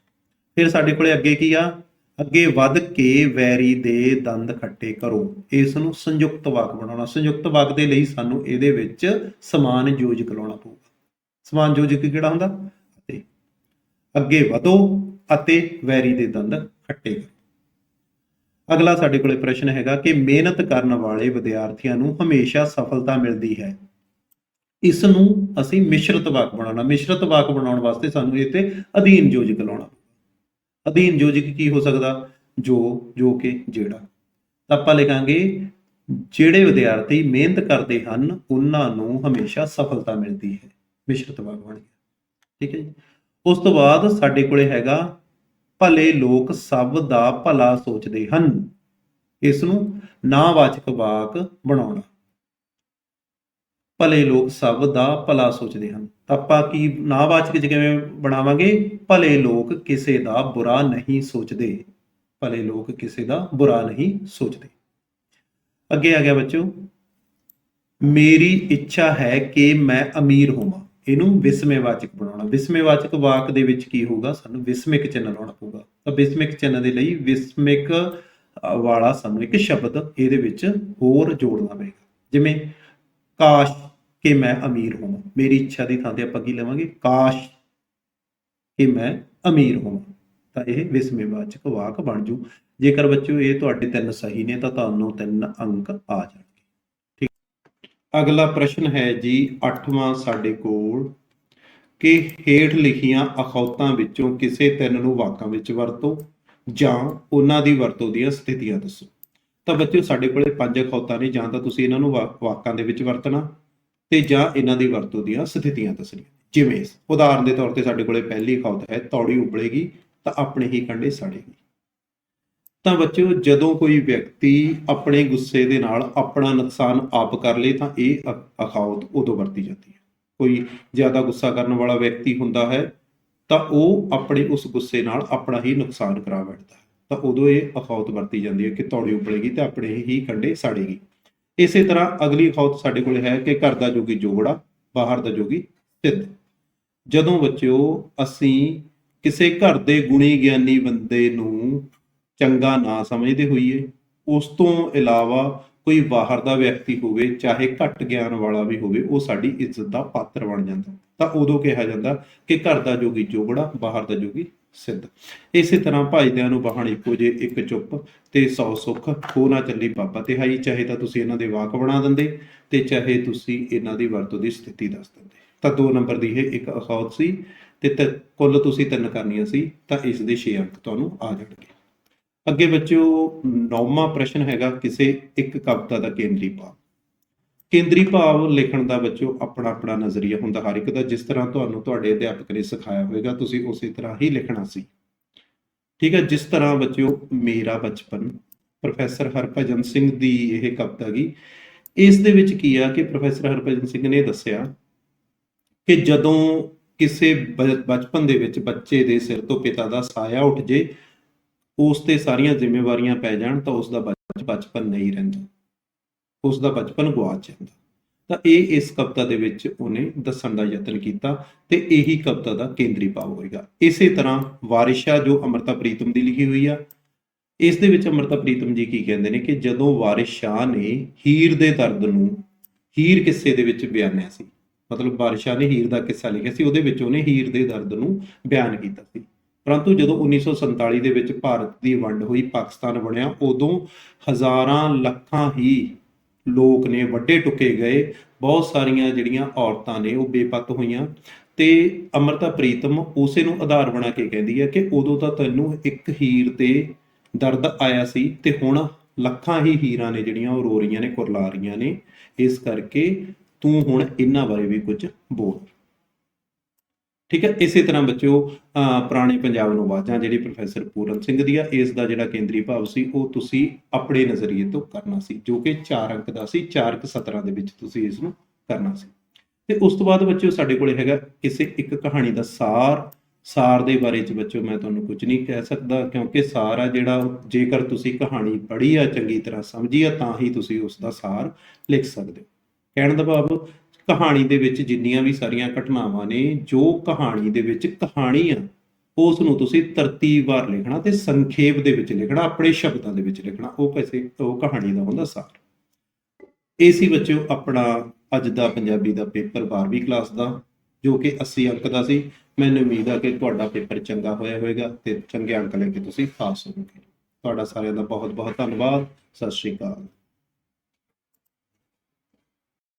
ਫਿਰ ਸਾਡੇ ਕੋਲੇ ਅੱਗੇ ਕੀ ਆ? ਅੱਗੇ ਵੱਧ ਕੇ ਵੈਰੀ ਦੇ ਦੰਦ ਖੱਟੇ ਕਰੋ। ਇਸ ਨੂੰ ਸੰਯੁਕਤ ਵਾਕ ਬਣਾਉਣਾ। ਸੰਯੁਕਤ ਵਾਕ ਦੇ ਲਈ ਸਾਨੂੰ ਇਹਦੇ ਵਿੱਚ ਸਮਾਨ ਯੋਜਕ ਲਾਉਣਾ ਪਊਗਾ। ਸਮਾਨ ਯੋਜਕ ਕਿਹੜਾ ਹੁੰਦਾ? ਅਤੇ ਅੱਗੇ ਵਧੋ ਅਤੇ ਵੈਰੀ ਦੇ ਦੰਦ ਖੱਟੇ ਕਰੋ। ਅਗਲਾ ਸਾਡੇ ਕੋਲੇ ਪ੍ਰਸ਼ਨ ਹੈਗਾ ਕਿ ਮਿਹਨਤ ਕਰਨ ਵਾਲੇ ਵਿਦਿਆਰਥੀਆਂ ਨੂੰ ਹਮੇਸ਼ਾ ਸਫਲਤਾ ਮਿਲਦੀ ਹੈ। ਇਸ ਨੂੰ ਅਸੀਂ ਮਿਸ਼ਰਤ ਵਾਕ ਬਣਾਉਣਾ। ਮਿਸ਼ਰਤ ਵਾਕ ਬਣਾਉਣ ਵਾਸਤੇ ਸਾਨੂੰ ਇਹ ਤੇ ਅਧੀਨ ਯੋਜਕ ਲਾਉਣਾ ਅਧੀਨ ਯੋਜਕ ਕੀ ਹੋ ਸਕਦਾ? ਜੋ ਜੋ ਕਿ ਜਿਹੜਾ। ਤਾਂ ਆਪਾਂ ਲਿਖਾਂਗੇ, ਜਿਹੜੇ ਵਿਦਿਆਰਥੀ ਮਿਹਨਤ ਕਰਦੇ ਹਨ, ਉਹਨਾਂ ਨੂੰ ਹਮੇਸ਼ਾ ਸਫਲਤਾ ਮਿਲਦੀ ਹੈ। ਮਿਸ਼ਰਤ ਵਾਕ ਬਣ ਗਿਆ। ਠੀਕ ਹੈ ਜੀ। ਉਸ ਤੋਂ ਬਾਅਦ ਸਾਡੇ ਕੋਲੇ ਹੈਗਾ, ਭਲੇ ਲੋਕ ਸਭ ਦਾ ਭਲਾ ਸੋਚਦੇ ਹਨ। ਇਸ ਨੂੰ ਨਾਵਾਚਕ ਵਾਕ ਬਣਾਉਣਾ। ਭਲੇ ਲੋਕ ਸਭ ਦਾ ਭਲਾ ਸੋਚਦੇ ਹਨ। ਤਾਂ ਆਪਾਂ ਕੀ ਨਾਵਾਚਕ ਚ ਕਿਵੇਂ ਬਣਾਵਾਂਗੇ? ਭਲੇ ਲੋਕ ਕਿਸੇ ਦਾ ਬੁਰਾ ਨਹੀਂ ਸੋਚਦੇ। ਭਲੇ ਲੋਕ ਕਿਸੇ ਦਾ ਬੁਰਾ ਨਹੀਂ ਸੋਚਦੇ। ਅੱਗੇ ਆ ਗਿਆ ਬੱਚੋ ਮੇਰੀ ਇੱਛਾ ਹੈ ਕਿ ਮੈਂ ਅਮੀਰ ਹੋਵਾਂ। ਇਹਨੂੰ ਵਿਸਮੇਵਾਚਕ ਬਣਾਉਣਾ। ਵਿਸਮੇਵਾਚਕ ਵਾਕ ਦੇ ਵਿੱਚ ਕੀ ਹੋਊਗਾ? ਸਾਨੂੰ ਵਿਸਮਿਕ ਚਿੰਨ੍ਹ ਲਾਉਣਾ ਪਊਗਾ। ਤਾਂ ਵਿਸਮਿਕ ਚਿੰਨ੍ਹ ਦੇ ਲਈ ਵਿਸਮਿਕ ਵਾਲਾ ਸਾਨੂੰ ਇੱਕ ਸ਼ਬਦ ਇਹਦੇ ਵਿੱਚ ਹੋਰ ਜੋੜਨਾ ਪਏਗਾ। ਜਿਵੇਂ, ਕਾਸ਼ ਕਿ ਮੈਂ ਅਮੀਰ ਹੋਵਾਂ। ਮੇਰੀ ਇੱਛਾ ਦੀ ਥਾਂ ਤੇ ਆਪਾਂ ਕੀ ਲਵਾਂਗੇ? ਕਾਸ਼ ਕਿ ਮੈਂ ਅਮੀਰ ਹੋਵਾਂ। ਤਾਂ ਇਹ ਵਿਸਮੇਵਾਚਕ ਵਾਕ ਬਣ ਜੂ। ਜੇਕਰ ਬੱਚਿਓ, ਇਹ ਤੁਹਾਡੇ ਤਿੰਨ ਸਹੀ ਨੇ, ਤਾਂ ਤੁਹਾਨੂੰ ਤਿੰਨ ਅੰਕ ਆ ਜਾਣ ਅਗਲਾ ਪ੍ਰਸ਼ਨ ਹੈ ਜੀ 8ਵਾਂ ਸਾਡੇ ਕੋਲ, ਕਿ ਹੇਠ ਲਿਖੀਆਂ ਅਖੌਤਾਂ ਵਿੱਚੋਂ ਕਿਸੇ ਤਿੰਨ ਨੂੰ ਵਾਕਾਂ ਵਿੱਚ ਵਰਤੋ ਜਾਂ ਉਹਨਾਂ ਦੀ ਵਰਤੋਂ ਦੀਆਂ ਸਥਿਤੀਆਂ ਦੱਸੋ। ਤਾਂ ਬੱਚਿਓ, ਸਾਡੇ ਕੋਲੇ ਪੰਜ ਅਖੌਤਾਂ ਨੇ, ਜਾਂ ਤਾਂ ਤੁਸੀਂ ਇਹਨਾਂ ਨੂੰ ਵਾ- ਵਾਕਾਂ ਦੇ ਵਿੱਚ ਵਰਤਣਾ ਤੇ ਜਾਂ ਇਹਨਾਂ ਦੀ ਵਰਤੋਂ ਦੀਆਂ ਸਥਿਤੀਆਂ ਦੱਸਣੀਆਂ। ਜਿਵੇਂ ਉਦਾਹਰਨ ਦੇ ਤੌਰ ਤੇ ਸਾਡੇ ਕੋਲੇ ਪਹਿਲੀ ਅਖੌਤ ਹੈ, ਤੌੜੀ ਉਬਲੇਗੀ ਤਾਂ ਆਪਣੇ ਹੀ ਕੰਡੇ ਸੜੇਗੀ। ਤਾਂ ਬੱਚਿਓ, ਜਦੋਂ ਕੋਈ ਵਿਅਕਤੀ ਆਪਣੇ ਗੁੱਸੇ ਦੇ ਨਾਲ ਆਪਣਾ ਨੁਕਸਾਨ ਆਪ ਕਰ ਲੇ, ਤਾਂ ਇਹ ਅਖਾਉਤ ਉਦੋਂ ਵਰਤੀ ਜਾਂਦੀ ਹੈ। ਕੋਈ ਜ਼ਿਆਦਾ ਗੁੱਸਾ ਕਰਨ ਵਾਲਾ ਵਿਅਕਤੀ ਹੁੰਦਾ ਹੈ, ਤਾਂ ਉਹ ਆਪਣੇ ਉਸ ਗੁੱਸੇ ਨਾਲ ਆਪਣਾ ਹੀ ਨੁਕਸਾਨ ਕਰਾ ਬੈਠਦਾ ਹੈ। ਤਾਂ ਉਦੋਂ ਇਹ ਅਖੌਤ ਵਰਤੀ ਜਾਂਦੀ ਹੈ ਕਿ ਤੌੜੀ ਉਬਲੇਗੀ ਤੇ ਆਪਣੇ ਹੀ ਕੰਡੇ ਸਾੜੇਗੀ। ਇਸੇ ਤਰ੍ਹਾਂ ਅਗਲੀ ਅਖੌਤ ਸਾਡੇ ਕੋਲ ਹੈ ਕਿ ਘਰ ਦਾ ਜੋਗੀ ਜੋਗੜਾ, ਬਾਹਰ ਦਾ ਜੋਗੀ ਸਿੱਧ ਜਦੋਂ ਬੱਚਿਓ, ਅਸੀਂ ਕਿਸੇ ਘਰ ਦੇ ਗੁਣੀ ਗਿਆਨੀ ਬੰਦੇ ਨੂੰ ਚੰਗਾ ਨਾ ਸਮਝਦੇ ਹੋਈਏ, ਉਸ ਤੋਂ ਇਲਾਵਾ ਕੋਈ ਬਾਹਰ ਦਾ ਵਿਅਕਤੀ ਹੋਵੇ, ਚਾਹੇ ਘੱਟ ਗਿਆਨ ਵਾਲਾ ਵੀ ਹੋਵੇ, ਉਹ ਸਾਡੀ ਇੱਜ਼ਤ ਦਾ ਪਾਤਰ ਬਣ ਜਾਂਦਾ। ਤਾਂ ਉਦੋਂ ਕਿਹਾ ਜਾਂਦਾ ਕਿ ਘਰ ਦਾ ਜੋਗੀ ਜੋਗੜਾ ਬਾਹਰ ਦਾ ਜੋਗੀ ਸਿੱਧ। ਇਸੇ ਤਰ੍ਹਾਂ ਭਾਈਦਿਆਂ ਨੂੰ ਬਾਹਣ ਇੱਕੋ ਜੇ ਇੱਕ ਚੁੱਪ ਤੇ ਸੌ ਸੁੱਖ ਹੋ ਨਾ ਚੱਲੀ ਬਾਬਾ ਤਿਹਾਈ, ਚਾਹੇ ਤਾਂ ਤੁਸੀਂ ਇਹਨਾਂ ਦੇ ਵਾਕ ਬਣਾ ਦਿੰਦੇ ਤੇ ਚਾਹੇ ਤੁਸੀਂ ਇਹਨਾਂ ਦੀ ਵਰਤੋਂ ਦੀ ਸਥਿਤੀ ਦੱਸ ਦਿੰਦੇ। ਤਾਂ 2 ਨੰਬਰ ਦੀ ਇਹ ਇੱਕ ਅਖੌਤ ਸੀ ਤੇ ਤ- ਕੁੱਲ ਤੁਸੀਂ ਤਿੰਨ ਕਰਨੀਆਂ ਸੀ, ਤਾਂ ਇਸ ਦੇ 6 ਅੰਕ ਤੁਹਾਨੂੰ ਆ ਜਾਣਗੇ। ਅੱਗੇ ਬੱਚਿਓ, ਨੌਵਾਂ ਪ੍ਰਸ਼ਨ ਹੈਗਾ ਕਿਸੇ ਇੱਕ ਕਵਿਤਾ ਦਾ ਕੇਂਦਰੀ ਭਾਵ। ਕੇਂਦਰੀ ਭਾਵ ਲਿਖਣ ਦਾ ਬੱਚਿਓ ਆਪਣਾ ਆਪਣਾ ਨਜ਼ਰੀਆ ਹੁੰਦਾ ਹਰ ਇੱਕ ਦਾ, ਜਿਸ ਤਰ੍ਹਾਂ ਤੁਹਾਨੂੰ ਤੁਹਾਡੇ ਅਧਿਆਪਕ ਨੇ ਸਿਖਾਇਆ ਹੋਵੇਗਾ, ਤੁਸੀਂ ਉਸੇ ਤਰ੍ਹਾਂ ਹੀ ਲਿਖਣਾ ਸੀ। ਠੀਕ ਹੈ, ਜਿਸ ਤਰ੍ਹਾਂ ਬੱਚਿਓ ਮੇਰਾ ਬਚਪਨ, ਪ੍ਰੋਫੈਸਰ ਹਰਭਜਨ ਸਿੰਘ ਦੀ ਇਹ ਕਵਿਤਾ ਗਈ ਇਸ ਦੇ ਵਿੱਚ ਕੀ ਆ ਕਿ ਪ੍ਰੋਫੈਸਰ ਹਰਭਜਨ ਸਿੰਘ ਨੇ ਦੱਸਿਆ ਕਿ ਜਦੋਂ ਕਿਸੇ ਬ- ਬਚਪਨ ਦੇ ਵਿੱਚ ਬੱਚੇ ਦੇ ਸਿਰ ਤੋਂ ਪਿਤਾ ਦਾ ਸਾਇਆ ਉੱਠ ਜੇ ਉਸ ਤੇ ਸਾਰੀਆਂ ਜ਼ਿੰਮੇਵਾਰੀਆਂ ਪੈ ਜਾਣ ਤਾਂ ਉਸ ਦਾ ਬਚਪਨ ਨਹੀਂ ਰਹਿੰਦਾ। ਉਸ ਦਾ ਬਚਪਨ ਗੁਆਚ ਜਾਂਦਾ। ਤਾਂ ਇਹ ਇਸ ਕਵਿਤਾ ਦੇ ਵਿੱਚ ਉਹਨੇ ਦੱਸਣ ਦਾ ਯਤਨ ਕੀਤਾ ਤੇ ਇਹੀ ਕਵਿਤਾ ਦਾ ਕੇਂਦਰੀ ਭਾਵ ਹੋਏਗਾ। ਇਸੇ ਤਰ੍ਹਾਂ ਵਾਰਿਸ਼ਾ ਜੋ ਅਮਰਤਾ ਪ੍ਰੀਤਮ ਦੀ ਲਿਖੀ ਹੋਈ ਆ, ਇਸ ਦੇ ਵਿੱਚ ਅਮਰਤਾ ਪ੍ਰੀਤਮ ਜੀ ਕੀ ਕਹਿੰਦੇ ਨੇ ਕਿ ਜਦੋਂ ਵਾਰਿਸ ਨੇ ਹੀਰ ਦੇ ਦਰਦ ਨੂੰ ਹੀਰ ਕਿੱਸੇ ਦੇ ਵਿੱਚ ਬਿਆਨਿਆ ਸੀ, ਮਤਲਬ ਵਾਰਿਸ ਨੇ ਹੀਰ ਦਾ ਕਿੱਸਾ ਲਿਖਿਆ ਸੀ, ਉਹਦੇ ਵਿੱਚ ਉਹਨੇ ਹੀਰ ਦੇ ਦਰਦ ਨੂੰ ਬਿਆਨ ਕੀਤਾ ਸੀ। ਪਰੰਤੂ ਜਦੋਂ 1947 ਦੇ ਵਿੱਚ ਭਾਰਤ ਦੀ ਵੰਡ ਹੋਈ, ਪਾਕਿਸਤਾਨ ਬਣਿਆ, ਉਦੋਂ ਹਜ਼ਾਰਾਂ ਲੱਖਾਂ ਹੀ ਲੋਕ ਨੇ ਵੱਡੇ ਟੁਕੇ ਗਏ। ਬਹੁਤ ਸਾਰੀਆਂ ਜਿਹੜੀਆਂ ਔਰਤਾਂ ਨੇ ਉਹ ਬੇਪਤ ਹੋਈਆਂ ਤੇ ਅਮਰਤਾ ਪ੍ਰੀਤਮ ਉਸੇ ਨੂੰ ਆਧਾਰ ਬਣਾ ਕੇ ਕਹਿੰਦੀ ਹੈ ਕਿ ਉਦੋਂ ਤਾਂ ਤੈਨੂੰ ਇੱਕ ਹੀਰ ਤੇ ਦਰਦ ਆਇਆ ਸੀ ਤੇ ਹੁਣ ਲੱਖਾਂ ਹੀ ਹੀਰਾਂ ਨੇ ਜਿਹੜੀਆਂ ਉਹ ਰੋ ਰਹੀਆਂ ਨੇ, ਕੁਰਲਾ ਰਹੀਆਂ ਨੇ। ਇਸ ਕਰਕੇ ਤੂੰ ਹੁਣ ਇਹਨਾਂ ਬਾਰੇ ਵੀ ਕੁਝ ਬੋਲ। ਠੀਕ ਹੈ, ਇਸੇ ਤਰ੍ਹਾਂ ਬੱਚਿਓ ਪੁਰਾਣੇ ਪੰਜਾਬ ਨੂੰ ਆਵਾਜ਼ਾਂ ਜਿਹੜੀ ਪ੍ਰੋਫੈਸਰ ਪੂਰਨ ਸਿੰਘ ਦੀ ਆ, ਇਸ ਦਾ ਜਿਹੜਾ ਕੇਂਦਰੀ ਭਾਵ ਸੀ, ਉਹ ਤੁਸੀਂ ਆਪਣੇ ਨਜ਼ਰੀਏ ਤੋਂ ਕਰਨਾ ਸੀ, ਜੋ ਕਿ 4 ਅੰਕ ਦਾ ਸੀ 4 ਕ ਸਤਰਾਂ ਦੇ ਵਿੱਚ ਤੁਸੀਂ ਇਸ ਨੂੰ ਕਰਨਾ ਸੀ। ਤੇ ਉਸ ਤੋਂ ਬਾਅਦ ਬੱਚਿਓ, ਸਾਡੇ ਕੋਲੇ ਹੈਗਾ ਕਿਸੇ ਇੱਕ ਕਹਾਣੀ ਦਾ ਸਾਰ ਸਾਰ ਦੇ ਬਾਰੇ ਚ ਬੱਚਿਓ ਮੈਂ ਤੁਹਾਨੂੰ ਕੁਝ ਨਹੀਂ ਕਹਿ ਸਕਦਾ, ਕਿਉਂਕਿ ਸਾਰ ਆ ਜਿਹੜਾ, ਜੇਕਰ ਤੁਸੀਂ ਕਹਾਣੀ ਪੜ੍ਹੀ ਆ, ਚੰਗੀ ਤਰ੍ਹਾਂ ਸਮਝੀ ਆ, ਤਾਂ ਹੀ ਤੁਸੀਂ ਉਸ ਦਾ ਸਾਰ ਲਿਖ ਸਕਦੇ ਹੋ। ਕਹਿਣ ਦਾ ਭਾਵ ਕਹਾਣੀ ਦੇ ਵਿੱਚ ਜਿੰਨੀਆਂ ਵੀ ਸਾਰੀਆਂ ਘਟਨਾਵਾਂ ਨੇ, ਜੋ ਕਹਾਣੀ ਦੇ ਵਿੱਚ ਕਹਾਣੀ ਆ ਉਸ ਨੂੰ ਤੁਸੀਂ ਤਰਤੀਬਵਾਰ ਲਿਖਣਾ ਤੇ ਸੰਖੇਪ ਦੇ ਵਿੱਚ ਲਿਖਣਾ, ਆਪਣੇ ਸ਼ਬਦਾਂ ਦੇ ਵਿੱਚ ਲਿਖਣਾ, ਉਹ ਕਿਸੇ ਉਹ ਕਹਾਣੀ ਦਾ ਹੁੰਦਾ ਸਾਰ। ਇਹ ਸੀ ਬੱਚਿਓ ਆਪਣਾ ਅੱਜ ਦਾ ਪੰਜਾਬੀ ਦਾ ਪੇਪਰ 12ਵੀਂ ਕਲਾਸ ਦਾ, ਜੋ ਕਿ 80 ਅੰਕ ਦਾ ਸੀ। ਮੈਨੂੰ ਉਮੀਦ ਆ ਕਿ ਤੁਹਾਡਾ ਪੇਪਰ ਚੰਗਾ ਹੋਇਆ ਹੋਵੇਗਾ ਤੇ ਚੰਗੇ ਅੰਕ ਲੈ ਕੇ ਤੁਸੀਂ ਪਾਸ ਹੋਵੋਗੇ। ਤੁਹਾਡਾ ਸਾਰਿਆਂ ਦਾ ਬਹੁਤ ਬਹੁਤ ਧੰਨਵਾਦ। ਸਤਿ ਸ਼੍ਰੀ ਅਕਾਲ।